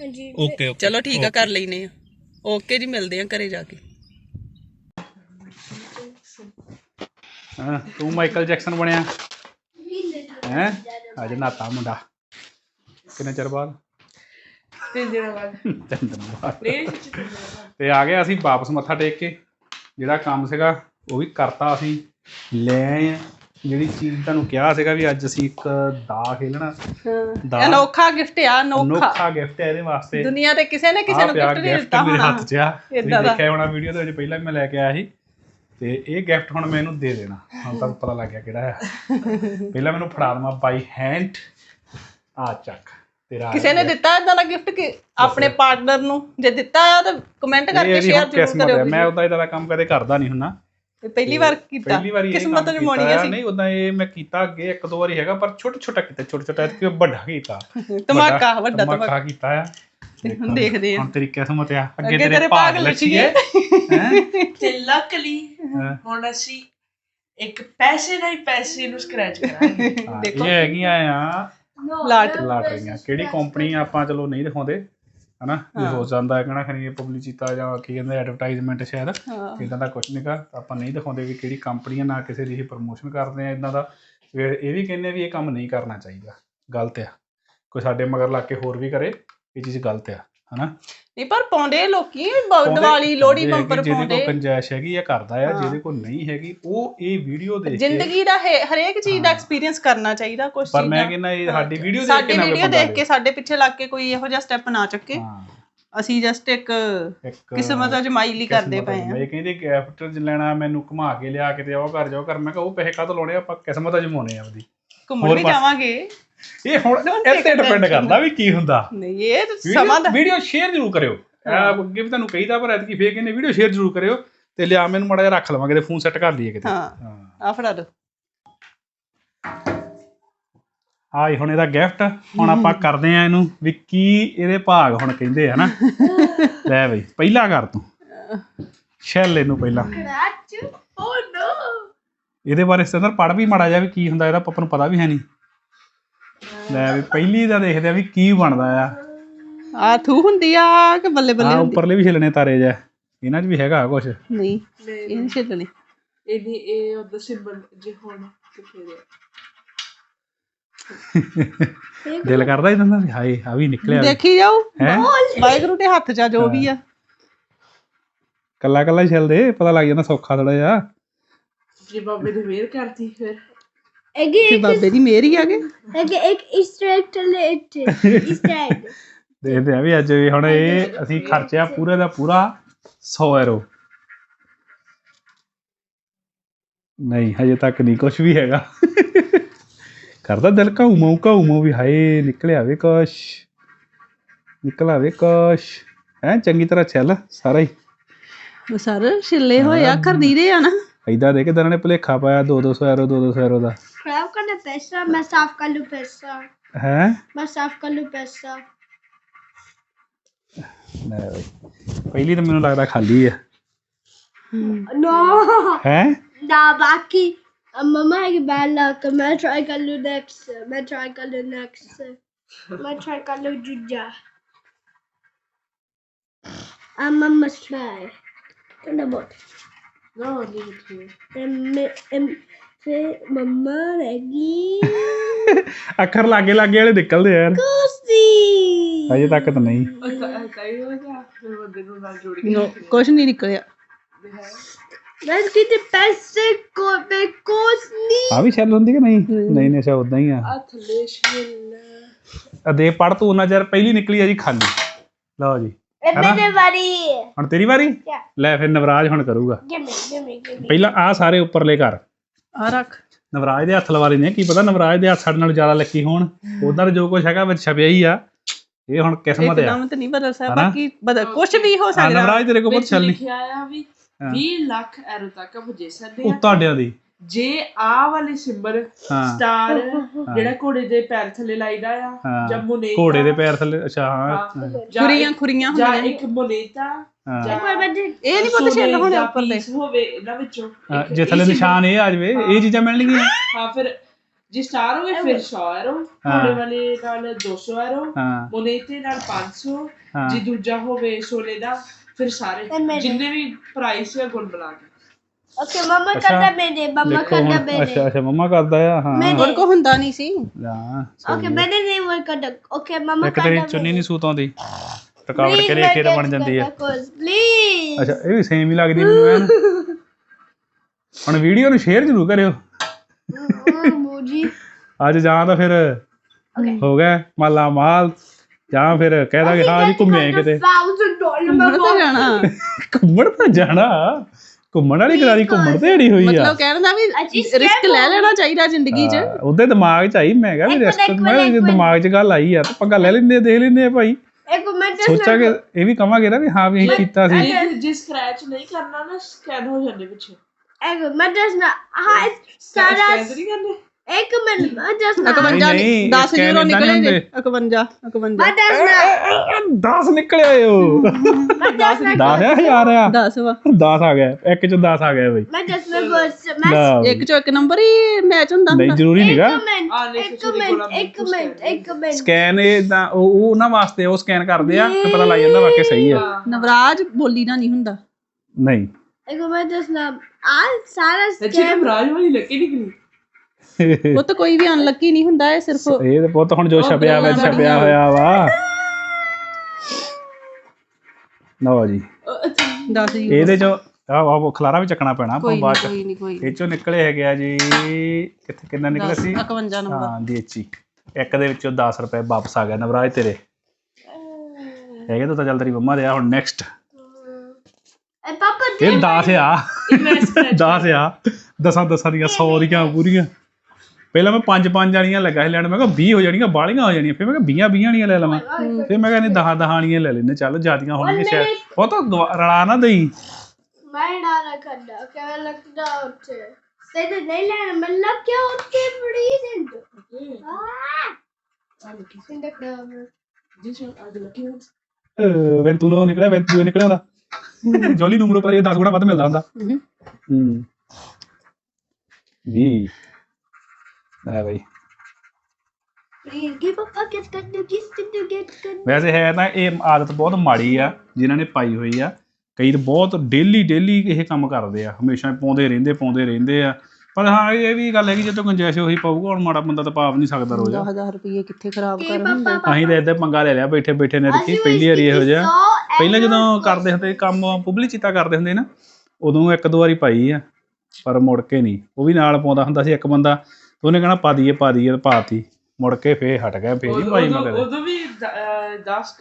ਹਾਂਜੀ ਓਕੇ ਓਕੇ ਚਲੋ ਠੀਕ ਆ ਕਰ ਲੈਨੇ ਆ। ਓਕੇ ਜੀ ਮਿਲਦੇ ਆ ਘਰੇ ਜਾ ਕੇ। ਹਾਂ ਤੂੰ ਮਾਈਕਲ ਜੈਕਸਨ ਬਣਿਆ। ਹੈ? ਅੱਜ ਨਾਤਾ ਮੁੰਡਾ। ਕਿੰਨੇ ਚਿਰ ਬਾਅਦ? ਤਿੰਨ ਦਿਨਾਂ ਬਾਅਦ। ਤਿੰਨ ਦਿਨ ਬਾਅਦ। ਨਹੀਂ ਸੱਚੀ ਤਿੰਨ ਦਿਨਾਂ ਬਾਅਦ। ਤੇ ਆ ਗਏ ਅਸੀਂ ਵਾਪਸ ਮੱਥਾ ਟੇਕ ਕੇ। ਜਿਹੜਾ ਕੰਮ ਸੀਗਾ ਉਹ ਵੀ ਕਰਤਾ ਅਸੀਂ। ਲੈ ਆਏ ਆ। ਜਿਹੜੀ ਚੀਜ਼ ਤੁਹਾਨੂੰ ਕਿਹਾ ਸੀਗਾ ਵੀ ਅੱਜ ਅਸੀਂ ਇੱਕ ਦਾ ਖੇਲਣਾ। ਦਾ ਅਨੋਖਾ ਗਿਫਟ ਆ ਅਨੋਖਾ। ਅਨੋਖਾ ਗਿਫਟ ਹੈ ਇਹਦੇ ਵਾਸਤੇ। ਦੁਨੀਆ ਤੇ ਕਿਸੇ ਨੇ ਕਿਸੇ ਨੂੰ ਗਿਫਟ ਨਹੀਂ ਦਿੱਤਾ ਮੇਰੇ ਹੋਣਾ। ਹੱਥ 'ਚ ਆ। ਤੁਸੀਂ ਏਦਾਂ ਦਾ। ਦੇਖਿਆ ਹੋਣਾ ਵੀਡੀਓ ਦੇ ਵਿੱਚ ਪਹਿਲਾਂ ਵੀ ਮੈਂ ਲੈ ਕੇ ਆਇਆ ਸੀ। ਤੇ ਇਹ ਗਿਫਟ ਹੁਣ ਮੈਂ ਇਹਨੂੰ ਦੇ ਦੇਣਾ। ਹੁਣ ਤੱਕ ਪਤਾ ਲੱਗ ਗਿਆ ਕਿਹੜਾ ਹੈ [laughs] ਪਹਿਲਾਂ ਮੈਨੂੰ ਫੜਾ ਦਮਾ ਬਾਈ ਹੈਂਡ ਆ ਚੱਕ। ਤੇਰਾ ਆ ਕਿਸੇ ਨੇ। ਦਿੱਤਾ ਇਦਾਂ ਦਾ ਗਿਫਟ ਕਿ ਆਪਣੇ ਪਾਰਟਨਰ ਨੂੰ? ਜੇ ਦਿੱਤਾ ਆ ਤਾਂ ਕਮੈਂਟ ਕਰਕੇ ਸ਼ੇਅਰ ਜ਼ਰੂਰ ਕਰਿਓ। ਮੈਂ ਉਹਦਾ ਇਦਾਂ ਦਾ ਕੰਮ ਕਦੇ ਕਰਦਾ ਨਹੀਂ ਹੁੰਨਾ ਇਹ ਪਹਿਲੀ ਵਾਰ ਕੀਤਾ? ਪਹਿਲੀ ਵਾਰੀ ਕਿਸਮਤ ਕੰਮ ਜਮਾਉਣੀ ਕੀਤਾ ਸੀ ਨਹੀਂ ਉਦਾਂ ਇਹ ਮੈਂ ਕੀਤਾ ਅੱਗੇ ਇੱਕ ਦੋ ਵਾਰੀ ਹੈਗਾ ਪਰ ਛੋਟਾ ਛੋਟਾ ਕੀਤਾ ਛੋਟਾ ਛੋਟਾ ਕਿ ਵੱਡਾ ਕੀਤਾ। [laughs] ਧਮਾਕਾ ਵੱਡਾ ਧਮਾਕਾ। ਕੀਤਾ ਆ। ਹੁਣ ਦੇਖਦੇ ਆ। ਹੁਣ ਤੇਰੀ ਕਿਸਮਤ ਆ। ਅੱਗੇ ਤੇਰੇ ਭਾਗ ਲੱਛੀਏ। ਹੈ? [laughs] ਤੇ ਲੱਕਲੀ ਹੁਣ ਅਸੀਂ ਇੱਕ ਪੈਸੇ ਨਾਲ ਹੀ ਪੈਸੇ ਨੂੰ ਸਕ੍ਰੈਚ ਕਰਾਂਗੇ। ਇਹ ਹੈਗੀਆਂ ਆ। ਲਾਟ। ਲਾਟਰੀਆਂ ਕਿਹੜੀ ਕੰਪਨੀ ਆ? ਆਪਾਂ ਚਲੋ ਨਹੀਂ ਦਿਖਾਉਂਦੇ। ਹਨਾ? ਜੇ ਹੋ। ਜਾਂਦਾ ਹੈ ਕਹਣਾ ਖਣੀ ਪਬਲਿਸਿਟੀ ਜਾਂ ਕੀ ਕਹਿੰਦੇ ਐਡਵਰਟਾਈਜ਼ਮੈਂਟ ਸ਼ਾਇਦ ਇਦਾਂ ਦਾ ਕੁਝ ਨਹੀਂਗਾ ਆਪਾਂ ਨਹੀਂ ਦਿਖਾਉਂਦੇ ਵੀ ਕਿਹੜੀ ਕੰਪਨੀ ਆ ਨਾ ਕਿਸੇ ਦੀ ਇਹ ਪ੍ਰੋਮੋਸ਼ਨ ਕਰਦੇ ਆ ਇਦਾਂ ਦਾ। ਫਿਰ ਇਹ ਵੀ ਕਹਿੰਦੇ ਵੀ ਇਹ ਕੰਮ ਨਹੀਂ ਕਰਨਾ ਚਾਹੀਦਾ ਗਲਤ ਆ। ਕੋਈ ਸਾਡੇ ਮਗਰ ਲੱਗ ਕੇ ਹੋਰ ਵੀ ਕਰੇ ਇਹ ਚੀਜ਼ ਗਲਤ ਆ। ਹਨਾ? ਨਹੀਂ ਪਰ ਪਾਉਂਦੇ ਲੋਕੀ ਦੀਵਾਲੀ ਲੋਹੜੀ ਜੇ ਬੰਪਰ ਜਿਹਦੇ ਪਾਉਂਦੇ। ਕੋਲ ਕੰਜੈਸ਼ ਹੈਗੀ ਆ ਕਰਦਾ ਆ ਜਿਹਦੇ ਕੋਲ ਨਹੀਂ ਹੈਗੀ ਉਹ ਇਹ ਵੀਡੀਓ ਦੇਖ ਕੇ ਜ਼ਿੰਦਗੀ ਦਾ ਹਰੇਕ ਚੀਜ਼ ਦਾ ਐਕਸਪੀਰੀਅੰਸ ਕਰਨਾ ਚਾਹੀਦਾ ਕੁਝ ਪਰ ਮੈਂ ਕਹਿੰਦਾ ਇਹ ਸਾਡੀ ਵੀਡੀਓ ਦੇਖ ਸਾਡੀ ਕੇ ਕੋਈ ਵੀਡੀਓ ਦੇਖ ਕੇ ਸਾਡੇ ਪਿੱਛੇ ਲੱਗ ਕੇ ਕੋਈ ਇਹੋ ਜਿਹਾ ਸਟੈਪ ਨਾ ਚੱਕੇ। ਅਸੀਂ ਜਸਟ ਇੱਕ ਕਿਸਮਤ ਅਜਮਾਈ ਲਈ ਕਰਦੇ ਪਏ ਆ ਇਹ ਕਹਿੰਦੇ ਗਿਫਟ ਲੈਣਾ ਮੈਨੂੰ ਘੁਮਾ ਕੇ ਲਿਆ ਕੇ ਤੇ ਉਹ ਕਰ ਜਾਓ ਕਰ। ਮੈਂ ਕਿਹਾ ਉਹ ਪੈਸੇ ਕਾਹਤੋਂ ਲਾਉਣੇ ਆ, ਆਪਾਂ ਕਿਸਮਤ ਅਜਮਾਉਣੇ ਆ ਆਪਦੀ। ਘੁੰਮਣ ਵੀ। ਜਾਵਾਂਗੇ। ਇਹ ਹੁਣ ਇਹ ਤੇ ਡਿਪੈਂਡ ਕਰਦਾ ਵੀ ਕੀ ਹੁੰਦਾ। ਨਹੀਂ ਇਹ ਸਮਾਂ ਦਾ ਵੀਡੀਓ ਸ਼ੇਅਰ ਜ਼ਰੂਰ ਕਰਿਓ। ਅੱਗੇ ਵੀ ਤੁਹਾਨੂੰ ਕਹੀਦਾ ਪਰ ਐਤਕੀ ਫੇਰ ਕਹਿੰਦੇ ਵੀਡੀਓ ਸ਼ੇਅਰ ਜ਼ਰੂਰ ਕਰਿਓ ਤੇ ਲਿਆ ਮੈਨੂੰ ਮੜਾ ਜਿਹਾ ਰੱਖ ਲਵਾਂਗੇ ਤੇ ਫੋਨ ਸੈੱਟ ਕਰ ਲਈਏ ਕਿਤੇ। ਹਾਂ। ਆ ਫੜਾ ਦੋ ਆਈ ਹੁਣ ਇਹਦਾ ਗਿਫਟ ਹੁਣ ਆਪਾਂ ਕਰਦੇ ਆ ਇਹਨੂੰ ਵੀ ਕੀ ਇਹਦੇ ਭਾਗ ਹੁਣ ਕਹਿੰਦੇ ਆ ਨਾ। [laughs] ਲੈ ਬਈ ਪਹਿਲਾ ਕਰ ਤੂੰ। ਛੈਲ ਇਹਨੂੰ ਪਹਿਲਾਂ। ਕਰਾਚ ਓ ਨੋ ਇਹਦੇ ਬਾਰੇ ਸਤਰ ਪੜ ਵੀ ਮਾੜਾ ਜਿਹਾ ਵੀ ਕੀ ਹੁੰਦਾ ਇਹਦਾ ਆਪਾਂ ਨੂੰ ਪਤਾ ਵੀ ਹੈ ਨਹੀਂ ਲੈ ਵੀ ਪਹਿਲੀ ਦਾ ਦੇਖਦੇ ਆ ਵੀ ਕੀ ਬਣਦਾ ਆ। ਆ ਥੂ ਹੁੰਦੀ ਆ ਕਿ ਬੱਲੇ ਬੱਲੇ ਆ ਹੁੰਦੀ? ਉੱਪਰਲੇ ਵੀ ਛਿਲਣੇ ਤਾਰੇ ਜਾ। ਇਹਨਾਂ 'ਚ ਵੀ ਹੈਗਾ ਕੁਝ ਨਹੀਂ ਇਹ ਨਹੀਂ ਛੱਡਣੀ ਇਹਦੀ ਇਹ ਉਹਦਾ ਸਿੰਬਲ ਜੇ ਹੁਣ ਤੇ ਫਿਰ [laughs] ਦਿਲ ਕਰਦਾ ਇਦਾਂ ਦਾ ਵੀ ਹਾਏ ਆ ਵੀ ਨਿਕਲਿਆ। ਦੇਖੀ ਜਾਓ ਹੈ? ਵਾਹਿਗੁਰੂ ਦੇ ਹੱਥ 'ਚ ਆ ਜੋ ਵੀ ਆ। ਕੱਲਾ ਕੱਲਾ ਹੀ ਛਿਲਦੇ ਪਤਾ ਲੱਗ ਜਾਂਦਾ ਸੌਖਾ ਥੋੜਾ ਜਿਹਾ। ਜੇ ਬਾਬੇ ਨੇ ਮਿਹਰ ਕਰਤੀ ਫਿਰ। ਅਗੇ ਤੇ ਬਾਬੇ ਦੀ ਮਿਹਰ ਹੀ ਆ ਗਏ ਅਗੇ ਇੱਕ ਇਸਟ੍ਰੈਕਟ ਲੈ ਇੱਥੇ ਇਸਟ੍ਰੈਕਟ ਦੇਖਦੇ ਆ ਵੀ ਅੱਜ ਵੀ ਹੁਣ ਇਹ ਅਸੀਂ ਖਰਚਿਆ ਪੂਰੇ ਦਾ ਪੂਰਾ 100 ਯੂਰੋ ਨਹੀਂ ਹਜੇ ਤੱਕ ਨਹੀਂ ਕੁਝ ਵੀ ਹੈਗਾ ਕਰਦਾ ਦਿਲ ਕਾਉ ਮਉ ਕਾਉ ਮਉ ਵੀ ਹਾਏ ਨਿਕਲਿਆ ਵੇ ਕੁਛ ਨਿਕਲਾ ਵੇ ਕੁਛ ਹੈ ਚੰਗੀ ਤਰ੍ਹਾਂ ਚੱਲ ਸਾਰਾ ਹੀ ਉਹ ਸਰ ਛਿੱਲੇ ਹੋਏ ਆ ਖਰਦੀਦੇ ਆ ਨਾ ਐਦਾਂ ਦੇ ਕੇ ਦਰਾਂ ਨੇ ਭੁਲੇਖਾ ਪਾਇਆ 2 200 ਯੂਰੋ 2 200 ਯੂਰੋ ਦਾ ਖਰਾਬ ਕਰਨਾ ਪੈਸਾ ਮੈਂ ਸਾਫ਼ ਕਰ ਲੂ ਪੈਸਾ ਹੈ ਮੈਂ ਸਾਫ਼ ਕਰ ਲੂ ਪੈਸਾ ਲੈ ਬਈ ਪਹਿਲੀ ਤਾਂ ਮੈਨੂੰ ਲੱਗਦਾ ਖਾਲੀ ਆ ਨੋ ਹੈ ਨਾ ਬਾਕੀ ਮਮਾ ਹੈ ਕਿ ਬੈਲਾ ਕਿ ਮੈਂ ਟਰਾਈ ਕਰ ਲੂ ਨੈਕਸਟ ਮੈਂ ਟਰਾਈ ਕਰ ਲੂ ਨੈਕਸਟ ਮੈਂ ਟਰਾਈ ਕਰ ਲੂ ਜੁਜਾ ਆ ਮਮਾ ਸਮਾਈ ਕੰਨਾ ਬੋਟ ਨਾ ਨਹੀਂ ਠੀਕ ਤੇ ਮੈਂ em- ਫਿਰ ਮਮਾ ਰਹੇਗੀ [laughs] ਅੱਖਰ ਲਾਗੇ ਲਾਗੇ ਵਾਲੇ ਨਿਕਲਦੇ ਆ ਯਾਰ। ਕੁਸੀ ਅਜੇ ਤੱਕ ਤਾਂ ਨਹੀਂ। ਉਹ ਕਾਈ ਹੋ ਗਿਆ ਫਿਰ ਬੰਦੇ ਨੂੰ ਨਾਲ ਜੋੜ ਕੇ ਕੁਝ ਨਹੀਂ ਨਿਕਲਿਆ। ਮੈਂ ਕਿਤੇ ਪੈਸੇ ਕੋ ਬੇ ਕੋਸਨੀ ਆ ਵੀ ਸ਼ੈਲ ਹੁੰਦੀ ਕਿ ਨਹੀਂ? ਨਹੀਂ ਨਹੀਂ ਸ਼ਾ ਉਦਾਂ ਹੀ ਆ। ਆ ਥੱਲੇ ਛਿੱਲ ਆ। ਦੇ ਪੜ ਤੂੰ ਉਹਨਾਂ ਚਿਰ ਪਹਿਲੀ ਨਿਕਲੀ ਆ ਜੀ ਖਾਲੀ। ਲਓ ਜੀ। ਇਹ ਮੇਰੇ ਵਾਰੀ। ਹੁਣ ਤੇਰੀ ਵਾਰੀ? ਲੈ ਫਿਰ ਨਵਰਾਜ ਹੁਣ ਕਰੂਗਾ। ਪਹਿਲਾਂ ਆ ਸਾਰੇ ਉੱਪਰਲੇ ਕਰ। ਆ ਰੱਖ। ਨਵਰਾਜ ਦੇ ਹੱਥ ਲਵਾਰੇ ਨੇ ਕੀ ਪਤਾ ਨਵਰਾਜ ਦੇ ਹੱਥ ਸਾਡੇ ਨਾਲ ਜ਼ਿਆਦਾ ਲੱਕੀ ਹੋਣ। ਉਧਰ ਜੋ ਕੁਝ ਹੈਗਾ ਵਿੱਚ ਛਪਿਆ ਹੀ ਆ। ਇਹ ਹੁਣ ਕਿਸਮਤ ਆ। ਇੱਕਦਮ ਤਾਂ ਨਹੀਂ ਬਦਲ ਸਕਦਾ? ਬਾਕੀ ਬਦਲ ਕੁਝ ਵੀ ਹੋ ਹਾਂ, ਸਕਦਾ। ਨਵਰਾਜ ਤੇਰੇ ਕੋਲ ਬਹੁਤ ਨਹੀਂ। ਲਿਖਿਆ ਆ ਵੀ 20 ਲੱਖ ਐਰੋ ਤੱਕ ਪੁੱਜੇ ਸਕਦੇ ਉਹ ਆ ਤੁਹਾਡਿਆਂ ਦੀ। ਜੇ ਆ ਵਾਲੇ ਸਿੰਬਲ। ਸਟਾਰ ਜਿਹੜਾ ਘੋੜੇ ਦੇ ਪੈਰ ਥੱਲੇ ਲਾਈਦਾ ਆ। ਜਾਂ ਮੋਨੇਟਾ ਘੋੜੇ ਦੇ ਪੈਰ ਥੱਲੇ ਅੱਛਾ ਹਾਂ। ਜਾਂ ਖੁਰੀਆਂ ਖੁਰੀਆਂ ਜਾਂ ਹੁੰਦੀਆਂ ਇੱਕ ਮੋਨੇਟਾ ਹਾਂ। ਜਾਂ ਪਰ ਮੈਂ ਤੇ- ਇਹ ਨਹੀਂ ਪਤਾ ਛਿੱਲ ਹੋਣੇ ਉੱਪਰ ਦੇ piece ਹੋਵੇ ਇਹਨਾਂ ਵਿੱਚੋਂ। ਹਾਂ, ਇੱਕ ਜੇ ਇਹ ਥੱਲੇ ਨਿਸ਼ਾਨ ਇਹ ਆ ਜਵੇ ਇਹ ਚੀਜ਼ਾਂ ਮਿਲਣਗੀਆਂ। ਹਾਂ ਫਿਰ ਜੇ ਸਟਾਰ ਹੋਵੇ ਫਿਰ 100 ਐਰੋ ਹਾਂ। ਘੋੜੇ ਵਾਲੇ ਨਾਲ 200 ਐਰੋ ਹਾਂ। ਮੋਨੇਟੇ ਨਾਲ 500 ਹਾਂ। ਜੇ ਦੂਜਾ ਹੋਵੇ ਸੋਨੇ ਦਾ ਫਿਰ ਸਾਰੇ। ਜਿੰਨੇ ਵੀ ਪ੍ਰਾਈਸ ਹੈ ਗੁਣ ਬਣਾ ਕੇ। Mama ਅੱਛਾ। ਕਰਦਾ ਮੈਨੇ ਮਮਾ ਦੇਖੋ ਕਰਦਾ ਹੁਣ ਮੈਨੇ। ਅੱਛਾ ਅੱਛਾ ਮੰਮਾ ਕਰਦਾ ਆ ਹਾਂ। ਮੈਂ- ਕੋ ਹੁੰਦਾ ਨਹੀਂ ਸੀ। ਹਾਂ Okay, ਮੈਨੇ ਨਹੀਂ ਵਰ ਕਰਦਾ। Okay, ਮਮਾ ਇੱਕ ਤੇਰੀ ਚੁੰਨੀ ਨਹੀਂ ਸੂਤ ਆਉਂਦੀ। ਰਕਾਵਟ Please, ਕਰੇ ਮੈਂ ਫੇਰ ਬਣ guess ਜਾਂਦੀ ਆ। ਕਰਦਾ ਕੁਛ, please! ਅੱਛਾ ਇਹ ਵੀ ਸੇਮ ਹੀ ਲੱਗਦੀ ਮੈਨੂੰ ਐਨ। ਹੁਣ ਵੀਡੀਓ ਨੂੰ ਸ਼ੇਅਰ ਜ਼ਰੂਰ ਕਰਿਓ। ਮੂਜੀ ਅੱਜ ਜਾਂ ਤਾਂ ਫਿਰ ਹੋ ਗਿਆ ਮਾਲਾ ਮਾਲ। ਜਾਂ ਫਿਰ ਕਹਿ ਦਾਂਗੇ ਹਾਂ ਜੀ ਘੁੰਮੇ ਕਿਤੇ। 1000 ਡਾਲਰ ਮੈਂ ਘੁੰਮਣ ਤਾਂ ਜਾਣਾ। ਘੁੰਮਣ ਤਾਂ ਜਾਣਾ। ਘੁੰਮਣ ਵਾਲੀ ਗਰਾਰੀ ਘੁੰਮਣ ਤੇ ਅੜੀ ਹੋਈ ਆ। ਮਤਲਬ ਕਹਿਣ ਦਾ ਵੀ ਰਿਸਕ ਲੈ ਲੈਣਾ ਚਾਹੀਦਾ ਜ਼ਿੰਦਗੀ 'ਚ। ਉਹਦੇ ਦਿਮਾਗ 'ਚ ਆਈ ਮੈਂ ਕਿਹਾ ਵੀ ਮਿੰਟ, ਮੈਂ ਜੇ ਦਿਮਾਗ 'ਚ ਗੱਲ ਆਈ ਆ ਤਾਂ ਪੰਗਾ ਲੈ ਲੈਂਦੇ ਦੇਖ ਲੈਂਦੇ ਆ ਭਾਈ। ਇੱਕ ਮਿੰਟ ਸੋਚਾਂਗੇ ਇਹ ਵੀ ਕਵਾਂਗੇ ਨਾ ਵੀ ਹਾਂ ਵੀ ਅਸੀਂ ਕੀਤਾ ਸੀ। ਜੇ ਸਕ੍ਰੈਚ ਨਹੀਂ ਕਰਨਾ ਨਾ ਸਕੈਨ ਹੋ ਜਾਂਦੇ ਪਿੱਛੇ। ਇੱਕ ਮਿੰਟ ਦੱਸਣਾ ਹਾਂ ਸਾਰਾ ਸਕੈਨ ਨਹੀਂ ਕਰਨੇ? ਇੱਕ ਮਿੰਟ ਮੈਂ 51 ਨਹੀਂ, ਨਹੀਂ, 10 scan ਯੂਰੋ ਏਦਾਂ ਨਿਕਲੇ ਨਹੀਂ ਜੇ। ਹੁੰਦੇ। 51 51 ਮੈਂ ਦੱਸਣਾ 10 ਨਿਕਲਿਆ ਏ ਉਹ। ਮੈਂ ਦੱਸਣਾ 10 ਆ ਹਜ਼ਾਰ ਆ 10 ਵਾ। 10 ਆ ਗਿਆ। ਇੱਕ 'ਚ 10 ਆ ਗਿਆ ਬਈ। ਮੈਂ ਦੱਸਣਾ ਕੁਛ ਮੈਂ ਲਓ। ਇੱਕ ਚੋਂ ਇੱਕ ਨੰਬਰ ਹੀ ਮੈਚ ਹੁੰਦਾ ਨਹੀਂ ਹੁੰਦਾ। ਜ਼ਰੂਰੀ ਨਹੀਂਗਾ ਇੱਕ ਮਿੰਟ ਆ ਨਹੀਂ ਇੱਕ ਤੁਸੀਂ ਮਿੰਟ ਕੋਲ ਇੱਕ ਮਿੰਟ ਇੱਕ ਮਿੰਟ। ਸਕੈਨ ਇਹ ਤਾਂ ਉਹ ਉਹ ਉਹਨਾਂ ਵਾਸਤੇ ਉਹ ਸਕੈਨ ਕਰਦੇ ਆ ਤੇ ਪਤਾ ਲੱਗ ਜਾਂਦਾ ਵਾਕਿਆ ਸਹੀ ਆ। ਨਵਰਾਜ ਬੋਲੀ ਨਾ ਨਹੀਂ ਹੁੰਦਾ। ਨਹੀਂ। ਇੱਕ ਮਿੰਟ ਦੱਸਣਾ ਆ ਸਾਰਾ ਅੱਛੀ ਸਕੈਮ ਰਾਜ ਵਾਲੀ ਲੱਕੀ ਨਿਕਲੀ ਉਹ ਤਾਂ ਕੋਈ ਵੀ ਅਨਲੱਕੀ ਨਹੀਂ ਹੁੰਦਾ ਇਹ ਸਿਰਫ ਇਹ ਤੇ ਪੁੱਤ ਹੁਣ ਜੋ ਛਪਿਆ ਵਾ ਛਪਿਆ ਹੋਇਆ ਵਾ। ਲਓ ਜੀ। 10 ਯੂਰੋ ਇਹਦੇ ਚੋਂ ਆ ਆ ਖਲਾਰਾ ਵੀ ਚੱਕਣਾ ਪੈਣਾ ਆਪਾਂ ਬਾਅਦ ਕੋਈ ਨਹੀਂ ਕੋਈ ਇਹ ਚੋਂ ਨਿਕਲੇ ਹੈਗੇ ਆ ਜੀ ਕਿੱਥੇ ਕਿੰਨਾ ਨਿਕਲਿਆ ਸੀ? 51 ਨੰਬਰ। ਹਾਂ ਦੇਚੀ ਇੱਕ ਦੇ ਵਿੱਚੋਂ 10 ਰੁਪਏ ਵਾਪਸ ਆ ਗਿਆ ਨਵਰਾਜ ਤੇਰੇ। ਹੈਗੇ ਤਾਂ ਚੱਲ ਤੇਰੀ ਮੰਮਾ ਦੇ ਆ ਹੁਣ ਨੈਕਸਟ ਐ ਪਾਪਾ ਇਹ 10 ਆ। ਮੈਂ ਸਕ੍ਰੈਚ 10 ਆ। ਦਸਾਂ ਦਸਾਂ ਦੀਆਂ 100 ਦੀਆਂ ਪੂਰੀਆਂ। ਪਹਿਲਾਂ ਮੈਂ ਪੰਜ ਪੰਜ ਵਾਲੀਆਂ ਲੱਗਾ ਸੀ ਲੈਣ ਮੈਂ ਕਿਹਾ 20 ਹੋ ਜਾਣੀਆਂ ਬਾਲੀਆਂ ਹੋ ਜਾਣੀਆਂ ਫਿਰ ਮੈਂ ਕਿਹਾ 20 20 ਵਾਲੀਆਂ ਲੈ ਲਵਾਂ। ਫਿਰ ਮੈਂ ਕਿਹਾ ਨਹੀਂ 10 10 ਵਾਲੀਆਂ ਲੈ ਲੈਨੇ ਚੱਲ ਜਿਆਦੀਆਂ ਹੋਣਗੀਆਂ ਸ਼ਾਇਦ। ਉਹ ਤਾਂ ਗਵਾ- ਰਲਾ ਨਾ ਦੇਈ। ਮੈਂ ਡਾਰਾ ਕਰਦਾ ਕਿਵੇਂ ਲੱਗਦਾ ਉੱਥੇ? ਤੇ ਤੇ ਨਹੀਂ ਲੈਣਾ ਮੈਂ ਲੱਗ ਗਿਆ ਉੱਥੇ ਬੜੀ ਦਿੰਦ ਆ ਸਿੰਦਾ ਲੱਕੀ ਵੈਂਤੂਲੋ ਨਿਕਲਿਆ ਵੈਂਤੂਲੋ ਨਿਕਲਿਆ ਹੁੰਦਾ ਜੋਲੀ ਨੂਮਰੋ ਪਰ ਇਹ 10 ਗੁਣਾ ਵੱਧ ਮਿਲਦਾ ਹੁੰਦਾ। ਹੂੰ ਵੀ ਜਿਸ ਗੈਟ ਕਰ ਵੈਸੇ ਹੈ ਤਾਂ ਇਹ ਆਦਤ ਬਹੁਤ ਮਾੜੀ ਆ ਜਿਨ੍ਹਾਂ ਨੇ ਪਾਈ ਹੋਈ ਆ। ਕਈ ਤਾਂ ਬਹੁਤ ਡੇਲੀ ਡੇਲੀ ਇਹ ਕੰਮ ਕਰਦੇ ਆ। ਹਮੇਸ਼ਾ ਪਾਉਂਦੇ ਰਹਿੰਦੇ ਪਾਉਂਦੇ ਰਹਿੰਦੇ ਆ। ਪਰ ਹਾਂ ਇਹ ਵੀ ਗੱਲ ਹੈਗੀ ਜਦੋਂ ਗੁੰਜਾਇਸ਼ ਉਹੀ ਪਾਊਗਾ ਹੁਣ ਮਾੜਾ ਬੰਦਾ ਤਾਂ ਪਾ ਵੀ ਨਹੀਂ ਸਕਦਾ ਰੋਜ਼। 10000 ਰੁਪਏ ਕਿੱਥੇ ਖਰਾਬ ਕੇ ਕਰ ਹੁੰਦੇ? ਪਾਪਾ। ਅਸੀਂ ਤਾਂ ਏਦਾਂ ਪੰਗਾ ਲੈ ਲਿਆ ਬੈਠੇ ਬੈਠੇ ਨੇ ਰੱਖੀ ਪਹਿਲੀ ਵਾਰੀ ਇਹੋ ਜਿਹਾ। ਪਹਿਲਾਂ ਜਦੋਂ ਕਰਦੇ ਹੁੰਦੇ ਕੰਮ ਪਬਲਿਸਿਟੀ ਕਰਦੇ ਹੁੰਦੇ ਨਾ ਉਦੋਂ ਇੱਕ ਦੋ ਵਾਰੀ ਪਾਈ ਆ ਪਰ ਮੁੜ ਕੇ ਨਹੀਂ। ਉਹ ਵੀ ਨਾਲ ਪਾਉਂਦਾ ਹੁੰਦਾ ਸੀ ਇੱਕ ਬੰਦਾ। ਉਹਨੇ ਕਹਿਣਾ ਪਾ ਦਈਏ ਪਾ ਦਈਏ ਤੇ ਪਾਤੀ ਮੁੜ ਕੇ ਫੇਰ ਹਟ ਗਿਆ ਫੇਰ ਨਹੀਂ ਪਾਈ ਮੈਂ ਉਦੋਂ ਕਦੇ ਉਦੋਂ ਵੀ 10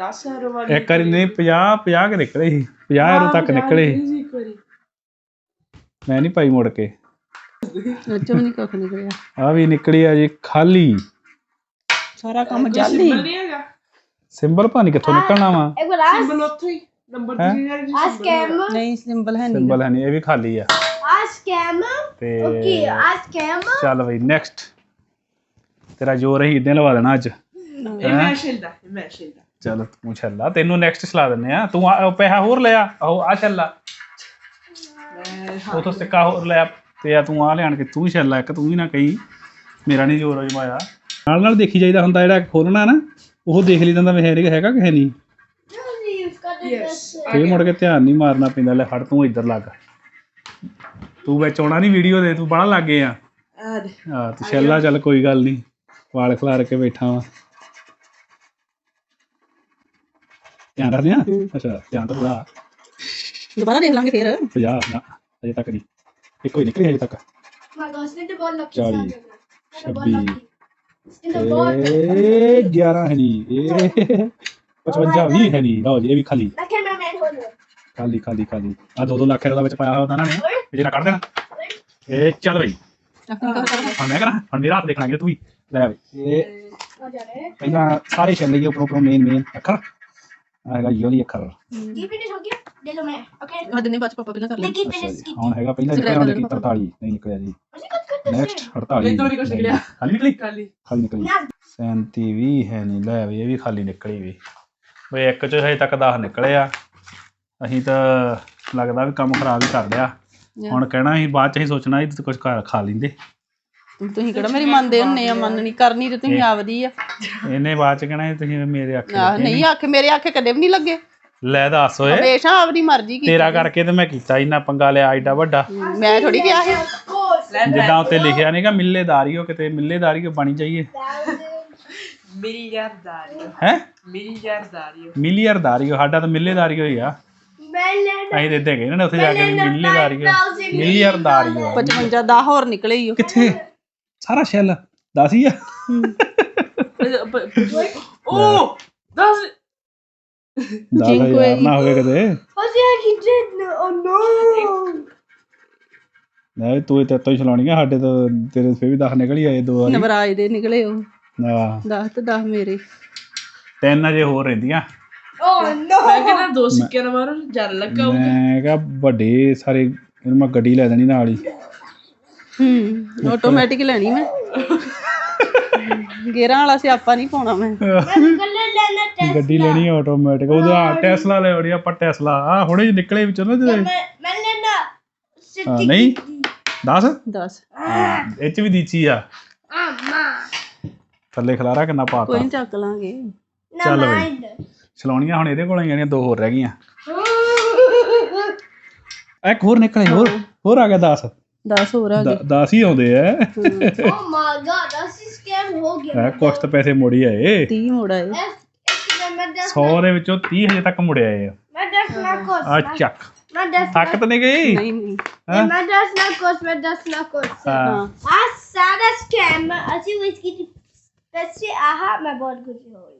10 ਐਰੋ ਵਾਲੀ ਇੱਕ ਵਾਰੀ ਨਹੀਂ 50 50 ਕੇ ਨਿਕਲੇ ਸੀ। 50 ਯੂਰੋ ਤੱਕ ਨਿਕਲੇ ਸੀ। ਮੈਂ ਨਹੀਂ ਪਾਈ ਮੁੜ ਕੇ। ਵਿੱਚੋਂ ਵੀ ਨਹੀਂ ਕੁੱਖ ਨਿਕਲਿਆ। ਆ ਵੀ ਨਿਕਲੀ ਆ ਜੀ ਖਾਲੀ। ਸਾਰਾ ਕੰਮ ਹੈਗਾ? ਸਿੰਬਲ ਭਾਣੀ ਕਿੱਥੋਂ ਨਿਕਲਣਾ ਵਾ। ਸਿੰਬਲ ਉੱਥੇ ਹੀ ਨੰਬਰ ਹੈਂ? ਦੀ ਜਿਹੜੀ ਆ ਸਕੈਮ ਨਹੀਂ ਸਿੰਬਲ ਹੈ। ਨਹੀਂ ਸਿੰਬਲ ਹੈ ਨਹੀਂ ਇਹ ਵੀ ਖਾਲੀ ਆ। ਆ ਸਕੈਮ ਤੇ ਓਕੇ ਆ ਸਕੈਮ ਚੱਲ ਬਈ ਨੈਕਸਟ ਤੇਰਾ ਜੋਰ ਅਸੀਂ ਇਦਾਂ ਲਵਾ ਦੇਣਾ ਅੱਜ। ਇਹ ਮੈਂ ਛਿਲਦਾ ਇਹ ਮੈਂ ਛਿਲਦਾ। ਚੱਲ ਤੂੰ ਛੱਲਾ ਤੈਨੂੰ ਨੈਕਸਟ ਚਲਾ ਦਿੰਨੇ ਆ। ਤੂੰ ਆ- ਪੈਸਾ ਹੋਰ ਲਿਆ ਉਹ ਆ ਛੱਲਾ। ਉਥੋਂ ਸਿੱਕਾ ਹੋਰ ਲਿਆ ਤੇ ਆ ਤੂੰ ਆ ਲਿਆਣ ਕੇ ਤੂੰ ਛੱਲਾ ਇੱਕ ਤੂੰ ਵੀ ਨਾ ਕਹੀ। ਮੇਰਾ ਨਹੀਂ ਜੋਰ ਅਜਮਾਇਆ। ਨਾਲ ਨਾਲ ਦੇਖੀ ਜਾਈਦਾ ਹੁੰਦਾ ਜਿਹੜਾ ਖੋਲਣਾ ਨਾ ਉਹ ਦੇਖ ਲਈ ਜਾਂਦਾ ਵੀ ਹੈ ਹੈਗਾ ਕਿ ਹੈ ਨਹੀਂ ਯੈਸ ਫੇਰ ਮੁੜ ਕੇ ਧਿਆਨ ਨਹੀਂ ਮਾਰਨਾ ਪੈਂਦਾ ਲੈ ਫੜ ਤੂੰ ਇੱਧਰ ਲੱਗ। ਤੂੰ ਵਿੱਚ ਆਉਣਾ ਨਹੀਂ ਵੀਡੀਓ ਦੇ ਤੂੰ ਬੜਾ ਲੱਗੇ ਆ। ਹਾਂ ਤੇ ਛੱਲਾ ਚੱਲ ਕੋਈ ਗੱਲ ਨਹੀਂ ਵਾਲ ਖਲਾਰ ਕੇ ਬੈਠਾ ਵਾਂ। ਧਿਆਨ ਰੱਖਦੇ ਆ? ਅੱਛਾ ਧਿਆਨ ਤਾਂ ਪੂਰਾ ਦੁਬਾਰਾ ਦੇਖ ਲਾਂਗੇ ਫੇਰ। 50 ਨਾ ਅਜੇ ਤੱਕ ਨਹੀਂ ਇੱਕੋ ਹੀ ਨਿਕਲੀ ਅਜੇ ਤੱਕ। ਚਾਲੀ, ਛੱਬੀ, ਇਹ 11 ਹੈ ਨਹੀਂ ਇਹ 55 20 ਹੈ ਨਹੀਂ ਲਓ ਜੀ ਇਹ ਵੀ ਖਾਲੀ। ਖਾਲੀ ਖਾਲੀ ਖਾਲੀ। ਆ 2-2 ਲੱਖ ਰੁਪਏ ਦਾ ਵਿੱਚ ਪਾਇਆ ਹੋਇਆ ਉਹਨਾਂ ਨੇ ਵੀ ਜਿਹੜਾ ਕੱਢ ਦੇਣਾ। ਇਹ ਚੱਲ ਬਈ। ਹੁਣ ਮੈਂ ਕਰਾਂ। ਹੁਣ ਮੇਰਾ ਹੱਥ ਦੇਖਣਾ ਤੂੰ ਵੀ। ਲੈ ਬਈ। ਇਹ ਪਹਿਲਾਂ ਸਾਰੇ ਚੱਲ ਗਏ ਉੱਪਰ ਉੱਪਰ ਮੇਨ ਮੇਨ ਅੱਖਰ। ਆਏਗਾ ਯੋਲੀ ਅੱਖਰ। ਜੀ ਫਿਨਿਸ਼ ਹੋ ਗਿਆ? ਦੇ ਲੋ ਮੈਂ ਓਕੇ ਹੱਦ ਨਹੀਂ ਬਚ ਪਾਪਾ ਪਹਿਲਾਂ ਕਰ ਲੈ ਅੱਛਾ ਜੀ, ਹੁਣ ਹੈਗਾ ਪਹਿਲਾਂ ਜਿਹੜਾ ਨਿਕਲਿਆ 43 ਨਹੀਂ ਨਿਕਲਿਆ ਜੀ। ਨੈਕਸਟ 48 ਇੱਕ ਤੋਂ ਖਾਲੀ ਨਿਕਲੀ? ਕਾਲੀ ਖਾਲੀ ਨਿਕਲੀ। 37 ਵੀ ਹੈ ਨਹੀਂ। ਲੈ ਵੀ ਇਹ ਵੀ ਖਾਲੀ ਨਿਕਲੀ ਵੀ। ਬਈ ਇੱਕ ਚ ਹਜੇ ਤੱਕ 10 ਨਿਕਲੇ ਆ। ਅਸੀਂ ਤਾਂ ਲੱਗਦਾ ਵੀ ਕੰਮ ਖਰਾਬ ਹੀ ਕਰ ਲਿਆ। ਹੁਣ ਕਹਿਣਾ ਅਸੀਂ ਬਾਅਦ ਚ ਅਸੀਂ ਸੋਚਣਾ ਸੀ ਕੁਝ ਖਾ ਲਿੰਦੇ। ਤੁਸੀਂ ਕਿਹੜਾ ਮੇਰੀ ਮੰਨਦੇ ਹੁੰਨੇ ਆ ਮੰਨਣੀ ਕਰਨੀ ਤੇ ਤੁਸੀਂ ਆਪਦੀ ਆ। ਇਹਨੇ ਬਾਅਦ ਚ ਕਹਿਣਾ ਸੀ ਤੁਸੀਂ ਮੇਰੇ ਆਖੇ ਆਹ, ਲੱਗੇ ਨਹੀਂ ਆਖੇ ਮੇਰੇ ਆਖੇ ਕਦੇ ਵੀ ਨਹੀਂ ਲੱਗੇ। ਲੈ ਦੱਸ ਓਏ। ਹਮੇਸ਼ਾ ਆਪਦੀ ਮਰਜ਼ੀ ਕੀਤੀ ਤੇਰਾ ਕਰਕੇ ਤੇ ਮੈਂ ਕੀਤਾ ਇੰਨਾ ਪੰਗਾ ਲਿਆ ਐਡਾ ਵੱਡਾ। ਮੈਂ ਥੋੜੀ ਕਿਹਾ ਸੀ। ਜਿੱਦਾਂ ਉੱਤੇ ਲਿਖਿਆ ਨਹੀਂਗਾ ਮਿੱਲੇਦਾਰੀਓ ਕਿਤੇ ਮਿੱਲੇਦਾਰੀਓ ਬਣੀ ਚਾਹੀਏ ਮਿਲੀਅਰਦਾਰੀ। ਹੈ? ਮਿਲੀਅਰਦਾਰੀ। ਮਿਲੀਅਰਦਾਰੀਓ ਸਾਡਾ ਤਾਂ ਮਿੱਲੇਦਾਰੀਓ ਹੀ ਆ। ਅਸੀਂ ਇੱਦਾਂ ਗਏ ਨਾ ਉੱਥੇ ਜਾ ਕੇ ਵੀ ਮਿੱਲੇਦਾਰੀਓ ਮਿਲੀਅਰਦਾਰੀਓ 55 ਦਾ ਹੋਰ ਨਿਕਲੇ ਹੀ ਕਿੱਥੇ? ਸਾਰਾ ਸ਼ੈਲ ਦਸ ਹੀ ਆ। ਉਹ ਦੱਸ। ਦਸ ਜਿੰਕੋ ਹਜ਼ਾਰ ਨਾ ਹੋਵੇ ਕਦੇ he did. Oh no. ਮੈਂ ਵੀ ਤੂੰ ਤੇ ਤੋਂ ਹੀ ਚਲਾਉਣੀ ਆ ਸਾਡੇ ਤਾਂ ਤੇਰੇ ਫੇ ਵੀ ਦਸ ਨਿਕਲ ਹੀ ਆਏ ਦੋ ਵਾਰੀ। ਨਵਰਾਜ ਦੇ ਨਿਕਲੇ ਉਹ ਹਾਂ 10 ਤੇ 10 ਮੇਰੇ। ਤਿੰਨ ਅਜੇ ਹੋਰ ਰਹਿੰਦੀਆਂ। Oh, ਓ ਮੈਂ ਕਿਹਾ ਵੱਡੇ ਸਾਰੇ ਇਹਨੂੰ ਮੈਂ ਗੱਡੀ ਲੈ ਦੇਣੀ ਨਾਲ ਹੀ। ਹੂੰ ਆਟੋਮੈਟਿਕ ਲੈਣੀ ਮੈਂ। ਗੇਰਾਂ ਵਾਲਾ ਸਿਆਪਾ ਨਹੀਂ ਪਾਉਣਾ ਮੈਂ। ਗੱਡੀ ਲੈਣੀ ਆਟੋਮੈਟਿਕ ਉਹਦਾ ਟੈਸਲਾ ਲੈ ਆਉਣੀ ਆਪਾਂ ਟੈਸਲਾ ਆ ਹੁਣੇ ਹੀ ਨਿਕਲੇ ਵਿੱਚੋਂ ਨਾ ਜਿਹੜੇ ਮੈਂ ਲੈਣਾ ਹਾਂ, ਨਹੀਂ। 10 ਦੱਸ? ਇਹ ਵੀ ਦੀਚੀ ਆ। ਥੱਲੇ ਖਲਾਰਾ ਕਿੰਨਾ ਕੋਈ ਪਾਤਾ ਨੀ ਚੱਕ ਲਾਂਗੇ। ਚੱਲ ਬਈ। ਚਲਾਉਣੀਆਂ ਹੁਣ ਇਹਦੇ ਕੋਲ ਹੀ ਆਣੀਆਂ ਦੋ ਹੋਰ ਰਹਿ ਗਈਆਂ। ਆ [laughs] ਇੱਕ ਨਿਕਲੇ ਹੋਰ ਹੋਰ ਆ ਗਿਆ 10 10 ਹੋਰ ਆ ਗਏ। 10 ਹੀ ਆਉਂਦੇ ਆ। ਓ ਮਾਈ 10 ਸਕੈਮ ਹੋ ਗਿਆ। ਆ ਪੈਸੇ ਮੁੜੀ ਆਏ। 30 ਮੁੜ ਦੇ ਵਿੱਚੋਂ 30 ਹਜੇ ਤੱਕ ਮੁੜ ਆਏ ਆ। ਮੈਂ 10 ਲੱਖ ਕੋਸ ਆ ਚੱਕ। ਮੈਂ 10 ਲੱਖ ਕੋਸ ਮੈਂ 10 ਲੱਖ ਕੋਸ ਹਾਂ। ਆ ਸਾਰਾ ਸਕੈਮ ਅਸੀਂ ਵਿਸਕੀ ਪੈਸੇ ਆਹਾ ਮੈਂ ਬਹੁਤ ਖੁਸ਼ ਹੋਈ।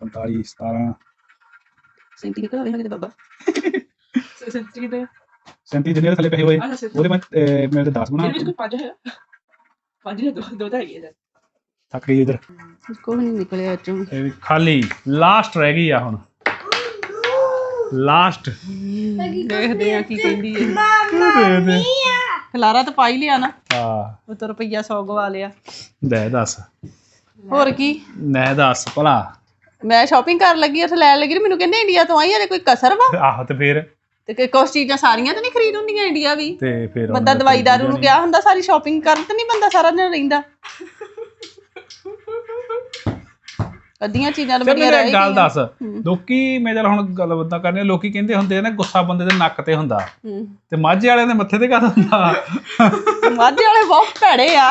45 17 ਸੈਂਟੀ ਨਿਕਲ ਆਵੇ ਕਿਤੇ ਬਾਬਾ। ਸੱਚੀ ਕਿਤੇ 37 ਜਿੰਨੇ ਥੱਲੇ ਪਏ ਹੋਏ ਉਹਦੇ ਮੈਂ ਮੇਰੇ ਤੇ 10 ਗੁਣਾ ਇਹਦੇ ਵਿੱਚ ਪੰਜ ਹੈ? ਪੰਜ ਨੇ ਦੋ ਦੋ ਤਾਂ ਹੈਗੇ ਥੱਕ ਗਈ ਇਧਰ। ਕੋਈ ਨਹੀਂ ਨਿਕਲਿਆ ਚੋਂ। ਇਹ ਵੀ ਖਾਲੀ ਲਾਸਟ ਰਹਿ ਗਈ ਆ ਹੁਣ। ਲਾਸਟ। ਦੇਖਦੇ ਆ ਕੀ ਕਹਿੰਦੀ ਹੈ ਦੇ ਦੇ ਖਲਾਰਾ ਤਾਂ ਪਾ ਹੀ ਲਿਆ ਨਾ। ਹਾਂ। ਉਹ ਤਾਂ ਰੁਪਈਆ 100 ਗਵਾ ਲਿਆ। ਦੇ ਦੱਸ। ਹੋਰ ਕੀ? ਮੈਂ ਦੱਸ ਭਲਾ। ਮੈਂ ਸ਼ਾਪਿੰਗ ਕਰਨ ਲੱਗੀ ਉੱਥੇ ਲੈਣ ਲੱਗੀ ਤੇ ਮੈਨੂੰ ਕਹਿੰਦੇ ਇੰਡੀਆ ਤੋਂ ਆਈ ਹਲੇ ਕੋਈ ਕਸਰ ਵਾ? ਆਹੋ ਤੇ ਫਿਰ। ਤੇ ਕਿ ਕੁਛ ਚੀਜ਼ਾਂ ਸਾਰੀਆਂ ਤਾਂ ਨਹੀਂ ਖਰੀਦ ਹੁੰਦੀਆਂ ਇੰਡੀਆ ਵੀ? ਤੇ ਫਿਰ ਬੰਦਾ ਦਵਾਈ ਦਾਰੂ ਨੂੰ ਗਿਆ ਹੁੰਦਾ ਸਾਰੀ ਸ਼ਾਪਿੰਗ ਕਰਨ ਤੇ ਨਹੀਂ ਬੰਦਾ ਸਾਰਾ ਦਿਨ ਰਹਿੰਦਾ। ਅੱਧੀਆਂ ਚੀਜ਼ਾਂ ਬੜੀਆਂ ਮੇਰੇ ਰਹਿ ਗੱਲ ਦੱਸ ਲੋਕੀ ਮੈਂ ਚੱਲ ਹੁਣ ਗੱਲ ਬੰਦਾ ਕਰਨੇ ਲੋਕੀ ਕਹਿੰਦੇ ਹੁੰਦੇ ਨਾ ਗੁੱਸਾ ਬੰਦੇ ਦੇ ਨੱਕ ਤੇ ਹੁੰਦਾ। ਤੇ ਮਾਝੇ ਵਾਲਿਆਂ ਦੇ ਮੱਥੇ ਤੇ ਕਦ ਹੁੰਦਾ? ਮਾਝੇ ਵਾਲੇ ਬਹੁਤ ਭੈੜੇ ਆ।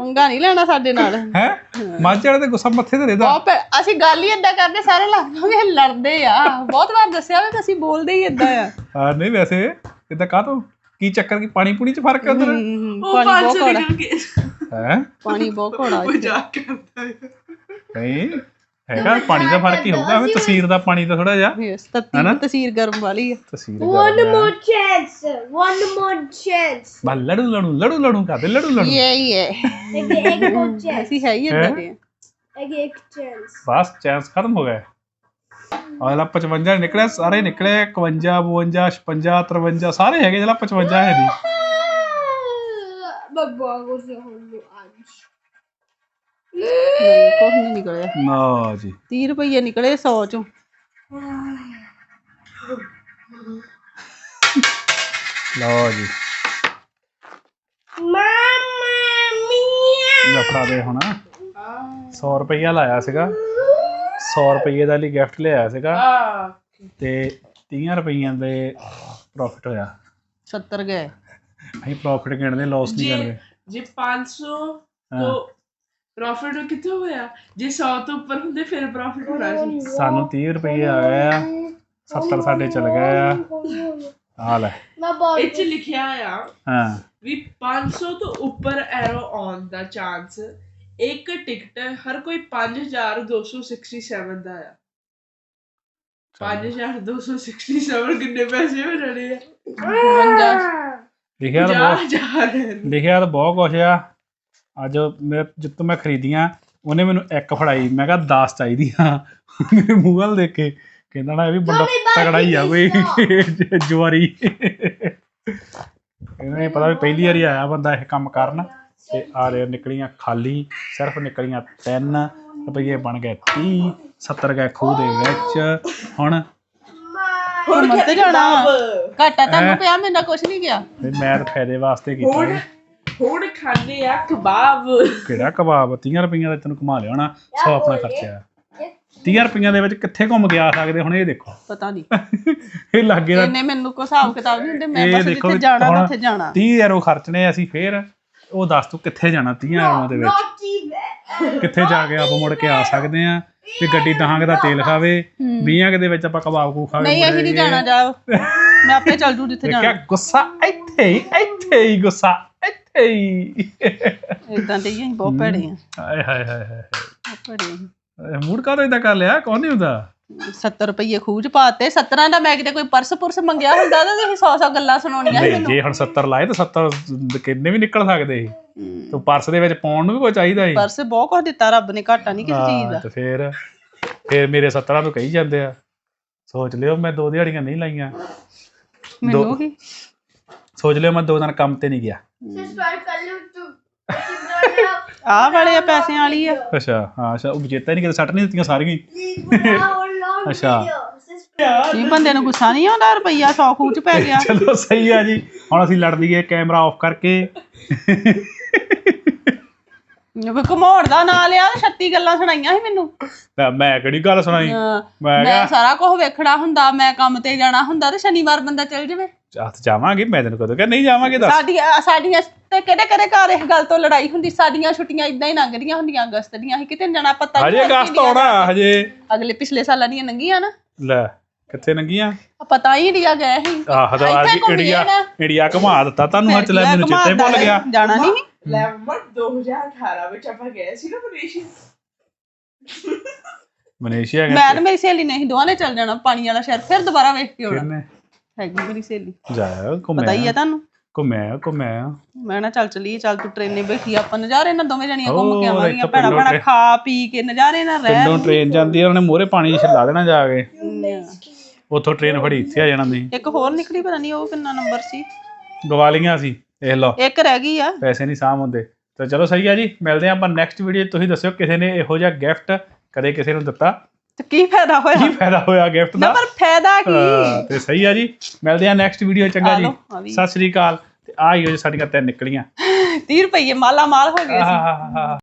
ਪੰਗਾ ਨਹੀਂ ਲੈਣਾ ਸਾਡੇ ਨਾਲ। ਹੈ? ਮਾਝੇ ਵਾਲੇ ਦੇ ਗੁੱਸਾ ਮੱਥੇ ਤੇ ਰਹਿੰਦਾ। ਬਹੁਤ ਭੈ- ਅਸੀਂ ਗੱਲ ਹੀ ਏਦਾਂ ਕਰਦੇ ਸਾਰੇ ਲੱਗਦਾ ਲੜਦੇ ਆ। ਬਹੁਤ ਵਾਰ ਦੱਸਿਆ ਵੀ ਅਸੀਂ ਬੋਲਦੇ ਹੀ ਏਦਾਂ ਆ। ਹਾਂ ਨਹੀਂ ਵੈਸੇ ਇਦਾਂ ਕਾਹਤੋਂ ਕੀ ਚੱਕਰ ਕੀ ਪਾਣੀ ਪੂਣੀ ਚ ਫ਼ਰਕ ਹੈ ਉਧਰ ਹਮ, ਉਹ ਪਾਣੀ ਬਹੁਤ ਘੋੜਾ। ਨਿਕਲ ਕੇ ਹੈ? ਪਾਣੀ ਬਹੁਤ ਘੋੜਾ ਇੱਥੇ। ਮਜ਼ਾਕ ਕਰਦਾ ਹੈ। ਨਹੀਂ। ਹੈਗਾ ਪਾਣੀ ਦਾ ਫ਼ਰਕ ਹੀ ਹੋਊਗਾ ਐਵੇਂ ਤਸੀਰ ਦਾ ਪਾਣੀ ਦਾ ਥੋੜਾ ਜਿਹਾ ਯੈਸ ਤੱਤੀ ਤਸੀਰ ਗਰਮ ਵਾਲੀ ਆ। ਤਸੀਰ ਗਰਮ one more chance one more chance ਬਾ ਲੜੂ ਲੜੂ ਲੜੂ ਲੜੂ ਕਰਦੇ ਲੜੂ ਲੜੂ। ਯੇ ਯੇ ਇੱਕ ਇੱਕ ਚਾਂਸ ਅਸੀਂ ਹੈ ਹੀ ਇਦਾਂ ਦੇ ਇੱਕ ਚਾਂਸ ਬਸ ਚਾਂਸ ਖਤਮ ਹੋ ਗਿਆ। ਆਲਾ 55 ਨਿਕਲਿਆ ਸਾਰੇ ਨਿਕਲੇ 51 52 56 53 ਸਾਰੇ ਹੈਗੇ ਜਿਹੜਾ 55 ਹੈ ਦੀ ਬੱਬਾ ਕੋਸੇ ਹੁਣ ਨਹੀਂ ਕੁਝ ਨਹੀਂ ਨਿਕਲਿਆ। ਨਾ ਜੀ। 30 ਰੁਪਏ ਨਿਕਲੇ 100 ਚੋਂ। ਲਓ ਜੀ। Mamma mia ਲਫੜਾ ਦੇ ਹੁਣ। 100 ਰੁਪਈਆ ਲਾਇਆ ਸੀਗਾ। 100 ਰੁਪਈਏ ਦਾ ਲਈ ਗਿਫਟ ਲਿਆਇਆ ਸੀਗਾ। ਤੇ 30 ਰੁਪਈਆਂ ਦੇ ਪ੍ਰੋਫਿਟ ਹੋਇਆ। 70 ਗਏ। ਅਸੀਂ ਪ੍ਰੋਫਿਟ ਗਿਣਦੇ ਲਾਸ ਨਹੀਂ ਜੇ ਗਿਣਦੇ। ਜੇ 500 ਤੋਂ ਪ੍ਰੋਫਿਟ ਕਿੱਥੋਂ ਹੋਇਆ? ਜੇ 100 ਤੋਂ ਉੱਪਰ ਹੁੰਦੇ ਫਿਰ ਪ੍ਰੋਫਿਟ ਹੋਣਾ ਸੀ। ਸਾਨੂੰ 30 ਰੁਪਏ ਆਇਆ 70 ਸਾਡੇ ਚਲ ਗਏ ਆ। ਆ ਲੈ। ਮੈਂ ਬਹੁਤ ਇਹ ਚ ਲਿਖਿਆ ਆ ਹਾਂ। ਵੀ 500 ਤੋਂ ਉੱਪਰ ਐਰੋ ਆਉਣ ਦਾ ਚਾਂਸ ਇੱਕ ਟਿਕਟ ਹਰ ਕੋਈ 5267 ਦਾ ਆ। 5267 ਕਿੰਨੇ ਪੈਸੇ ਹੋ ਜਾਣੇ ਆ ਲਿਖਿਆ ਤਾਂ ਬਹੁਤ 50000 ਲਿਖਿਆ ਤਾਂ ਬਹੁਤ ਕੁਛ ਆ। ਅੱਜ ਮੈਂ ਜਿੱਤੋਂ ਮੈਂ ਖਰੀਦੀਆਂ ਉਹਨੇ ਮੈਨੂੰ ਇੱਕ ਫੜਾਈ। ਮੈਂ ਕਿਹਾ 10 ਚਾਹੀਦੀਆਂ ਮੇਰੇ ਮੂੰਹ ਵੱਲ ਦੇਖ ਕੇ ਕਹਿੰਦਾ ਨਾ ਇਹ ਵੀ ਬੰਦਾ ਤਗੜਾ ਹੀ ਆ ਕੋਈ [laughs] ਜੁਆਰੀ। ਇਹਨੇ ਪਤਾ ਵੀ ਪਹਿਲੀ ਵਾਰੀ ਆਇਆ ਬੰਦਾ ਇਹ ਕੰਮ ਕਰਨ ਤੇ ਆ ਰੇ ਨਿਕਲੀਆਂ ਖਾਲੀ ਸਿਰਫ ਨਿਕਲੀਆਂ 3 ਰੁਪਏ ਬਣ ਗਏ 30 70 ਗਏ ਖੂਹ ਦੇ ਵਿੱਚ। ਹੁਣ ਹੁਣ ਘੁੰਮਣ ਤੇ ਜਾਣਾ। ਘਾਟਾ? ਤੁਹਾਨੂੰ ਪਿਆ ਮੇਰਾ ਕੁਝ ਨਹੀਂ ਗਿਆ। ਮੈਂ ਤਾਂ ਫਾਇਦੇ ਵਾਸਤੇ ਕੀਤਾ ਹੁਣ। ਹੁਣ ਖਾਣੇ ਆ ਕਬਾਬ। ਕਿਹੜਾ ਕਬਾਬ? 30 ਰੁਪਈਆਂ ਦਾ ਤੈਨੂੰ ਘੁਮਾ ਲਿਆਉਣਾ ਸੌ ਆਪਣਾ ਖਰਚਾ 30 ਰੁਪਈਆਂ ਦੇ ਵਿੱਚ ਕਿੱਥੇ ਘੁੰਮ ਕੇ ਆ ਸਕਦੇ? ਹੁਣ ਇਹ ਦੇਖੋ। ਪਤਾ ਨਹੀਂ [laughs] ਇਹ ਲੱਗੇ ਦਾ ਇਹਨੇ ਮੈਨੂੰ ਕੋਈ ਹਿਸਾਬ ਕਿਤਾਬ ਨਹੀਂ ਹੁੰਦੇ ਮੈਂ ਬਸ ਜਿੱਥੇ ਜਾਣਾ ਹੁਣ ਤਾਂ ਉੱਥੇ ਜਾਣਾ। 30 ਯੂਰੋ ਖਰਚਣੇ ਅਸੀਂ ਫੇਰ। ਉਹ ਦੱਸ ਤੂੰ ਕਿੱਥੇ ਜਾਣਾ 30 ਯੂਰੋ ਦੇ ਵਿੱਚ? ਕਿੱਥੇ ਜਾ ਕੇ ਆਪ ਮੁੜ ਕੇ ਆ ਸਕਦੇ ਆ? ਵੀ ਗੱਡੀ ਦਹਾਂਗੇ ਦਾ ਤੇਲ ਖਾਵੇ 20 ਦੇ ਵਿੱਚ ਆਪਾਂ ਕਬਾਬ ਕੂ ਖਾਵੇ ਨਹੀਂ ਅਸੀਂ ਨਹੀਂ ਜਾਣਾ ਜਾਓ। ਮੈਂ ਆਪੇ ਚੱਲ ਜੂ ਜਿੱਥੇ ਜਾਣਾ। ਗੁੱਸਾ ਇੱਥੇ ਹੀ ਇੱਥੇ ਹੀ ਗੁੱਸਾ। ਇਦਾਂ ਦੇ ਹੀ ਬਹੁਤ ਭੈੜੇ ਆ। ਹਾਏ ਹਾਏ ਹਾਏ ਹਾਏ ਭੈੜੇ ਮੂਡ ਕਾਹਦਾ ਇਦਾਂ ਕਰ ਲਿਆ? ਕੌਣ ਨਹੀਂ ਹੁੰਦਾ? 70 ਰੁਪਏ ਖੂਜ ਪਾਤੇ। 17 ਦਾ ਮੈਂ ਕਿਤੇ ਕੋਈ ਪਰਸ ਪੁਰਸ ਮੰਗਿਆ ਹੁੰਦਾ ਤਾਂ ਤੁਸੀਂ 100 100 ਗੱਲਾਂ ਸੁਣਾਉਣੀਆਂ ਮੈਨੂੰ। ਜੇ ਹੁਣ 70 ਲਾਏ ਤਾਂ 70 ਕਿੰਨੇ ਵੀ ਨਿਕਲ ਸਕਦੇ ਸੀ। ਤੂੰ ਪਰਸ ਦੇ ਵਿੱਚ ਪਾਉਣ ਨੂੰ ਵੀ ਕੋਈ ਚਾਹੀਦਾ ਸੀ। ਪਰਸ ਬਹੁਤ ਕੁਝ ਦਿੱਤਾ ਰੱਬ ਨੇ ਘਾਟਾ ਨਹੀਂ ਕਿਸੇ ਚੀਜ਼ ਦਾ। ਤੇ ਫੇਰ ਫੇਰ ਮੇਰੇ 17 ਨੂੰ ਕਹੀ ਜਾਂਦੇ ਆ ਸੋਚ ਲਿਓ ਮੈਂ ਦੋ ਦਿਹਾੜੀਆਂ ਨਹੀਂ ਲਾਈਆਂ। ਮੈਨੂੰ ਕੀ? ਸੋਚ ਲਿਓ ਮੈਂ ਦੋ ਦਿਨ ਕੰਮ ਤੇ ਨਹੀਂ ਗਿਆ। ਸਬਸਕ੍ਰਾਈਬ ਕਰ ਲਓ ਤੂੰ ਆਹ ਵਾਲੇ ਆ ਪੈਸਿਆਂ ਵਾਲੀ ਆ। ਅੱਛਾ ਹਾਂ ਅੱਛਾ ਉਹ ਵਿਜੇਤਾ ਨਹੀਂ ਕਿਤੇ ਸੱਟ ਨਹੀਂ ਦਿੱਤੀਆਂ ਸਾਰੀਆਂ ਹੀ। ਪਲੀਜ਼ ਹੋਰ ਲੌਂਗ ਅੱਛਾ। ਵੀਡੀਓ ਬੰਦੇ ਨੂੰ ਗੁੱਸਾ ਨਹੀਂ ਆਉਂਦਾ ਰੁਪਈਆ 100 ਖੂਜ ਪੈ ਗਿਆ। [laughs] ਚਲੋ ਸਹੀ ਆ ਜੀ। ਹੁਣ ਅਸੀਂ ਲੜ ਲਈਏ ਕੈਮਰਾ ਆਫ ਕਰਕੇ। ਵੀ ਘਮੋੜ ਦਾ ਨਾਂ ਲਿਆ ਤੇ 36 ਗੱਲਾਂ ਸੁਣਾਈਆਂ ਸੀ ਮੈਨੂੰ। ਤਾਂ ਮੈਂ ਕਿਹੜੀ ਗੱਲ ਸੁਣਾਈ? ਹਾਂ, ਮੈਂ ਮੈਂ ਕਿਹਾ ਸਾਰਾ ਕੁਝ ਵੇਖਣਾ ਹੁੰਦਾ ਮੈਂ ਕੰਮ ਤੇ ਜਾਣਾ ਹੁੰਦਾ ਤੇ ਸ਼ਨੀਵਾਰ ਬੰਦਾ ਚੱਲ ਜਾਵੇ। ਹੱਥ ਜਾਵਾਂਗੇ ਮੈਂ ਤੈਨੂੰ ਕਦੋਂ ਕਿ ਨਹੀਂ ਜਾਵਾਂਗੇ ਦੱਸ। ਸਾਡੀਆਂ ਸਾਡੀਆਂ ਤੇ ਕਿਹੜੇ ਕਿਹੜੇ ਘਰ ਇਸ ਗੱਲ ਤੋਂ ਲੜਾਈ ਹੁੰਦੀ? ਸਾਡੀਆਂ ਛੁੱਟੀਆਂ ਇਦਾਂ ਹੀ ਲੰਘਦੀਆਂ ਹੁੰਦੀਆਂ ਅਗਸਤ ਦੀਆਂ ਅਸੀਂ ਕਿਤੇ ਨੀ ਜਾਣਾ ਪਤਾ ਹਜੇ ਅਗਸਤ ਆਉਣਾ ਹਜੇ। ਅਗਲੇ ਪਿਛਲੇ ਸਾਲਾਂ ਦੀਆਂ ਲੰਘੀਆਂ ਨਾ। ਲੈ ਕਿੱਥੇ ਨੰਗੀਆਂ ਆ ਪਤਾ ਹੀ ਇੰਡੀਆ ਗਏ ਸੀ। ਆਹ ਤਾਂ ਅੱਜ ਇੰਡੀਆ। ਇੰਡੀਆ ਘੁਮਾ ਦਿੱਤਾ ਤੁਹਾਨੂੰ ਹੱਥ ਲੈ ਮੈਨੂੰ ਚੇਤੇ ਭੁੱਲ ਗਿਆ। ਜਾਣਾ ਨਹੀਂ ਲੈ ਮੰਮਾ 2018 ਵਿੱਚ ਆਪਾਂ ਗਏ ਸੀ ਨਾ ਮਲੇਸ਼ੀਆ। ਮਲੇਸ਼ੀਆ ਗਏ ਮੈਂ ਤੇ ਮੇਰੀ ਸਹੇਲੀ ਨੇ ਅਸੀਂ ਦੋਵਾਂ ਨੇ ਚੱਲ ਜਾਣਾ ਪਾਣੀ ਵਾਲਾ ਸ਼ਹਿਰ ਫਿਰ ਦੁਬਾਰਾ ਵੇਖ ਕੇ ਆਉਣਾ। ਕਿੰਨੇ ਹੈਗੀ ਮੇਰੀ ਸਹੇਲੀ। ਜਾਇਆ ਪਤਾ ਹੀ ਘੁੰਮਿਆ ਆ ਤੁਹਾਨੂੰ? ਘੁੰਮਿਆ ਘੁੰਮਿਆ। ਮੈਂ ਨਾ ਚੱਲ ਚਲੀਏ ਚੱਲ ਤੂੰ ਟ੍ਰੇਨੇ ਬੈਠੀ ਆਪਾਂ ਨਜ਼ਾਰੇ ਨਾਲ ਦੋਵੇਂ ਜਣੀਆਂ ਘੁੰਮ ਕੇ ਆਵਾਂਗੀਆਂ ਭੈਣਾ ਭੈਣਾ ਖਾ ਪੀ ਕੇ ਨਜ਼ਾਰੇ ਨਾਲ ਰਹਿ। ਪਿੰਡੋਂ ਟ੍ਰੇਨ ਜਾਂਦੀ ਆ ਉਹਨੇ ਮੋਹਰੇ ਪਾਣੀ ਛਿਲਾ ਦੇਣਾ ਜਾ ਕੇ। ਉੱਥੋਂ ਟ੍ਰੇਨ ਫੜੀ ਇੱਥੇ ਆ ਜਾਣਾ ਤੁਸੀਂ ਇੱਕ ਹੋਰ ਨਿਕਲੀ ਪਤਾ ਨਹੀਂ ਉਹ ਕਿੰਨਾ ਨੰਬਰ ਸੀ। ਗਵਾ ਲਈਆਂ ਸੀ ਦੇਖ ਲਓ। ਇੱਕ ਰਹਿ ਗਈ ਆ। ਪੈਸੇ ਨਹੀਂ ਸਾਂਭ ਹੁੰਦੇ। ਤਾਂ ਚਲੋ ਸਹੀ ਆ ਜੀ ਮਿਲਦੇ ਆਪਾਂ ਨੈਕਸਟ ਵੀਡੀਓ ਤੁਸੀਂ ਦੱਸਿਓ ਕਿਸੇ ਨੇ ਇਹੋ ਜਿਹਾ ਗਿਫਟ ਕਦੇ ਕਿਸੇ ਨੂੰ ਦਿੱਤਾ। ਤੇ ਕੀ ਫਾਇਦਾ ਕੀ ਹੋਇਆ ਫਾਇਦਾ ਹੋਇਆ ਗਿਫਟ ਨਾ ਦਾ ਪਰ ਫਾਇਦਾ ਕੀ? ਤੇ ਸਹੀ ਆ ਜੀ। ਮਿਲਦੇ ਆ ਨੈਕਸਟ ਵੀਡੀਓ ਚੰਗਾ ਜੀ। ਸਤਿ ਸ੍ਰੀ ਅਕਾਲ। ਤੇ ਆ ਹੀ ਹੋ ਜੀ ਸਾਡੀਆਂ ਤਿੰਨ ਨਿਕਲੀਆਂ। 30 ਰੁਪਏ ਮਾਲਾ ਮਾਲ ਹੋ ਗਏ ਸੀ।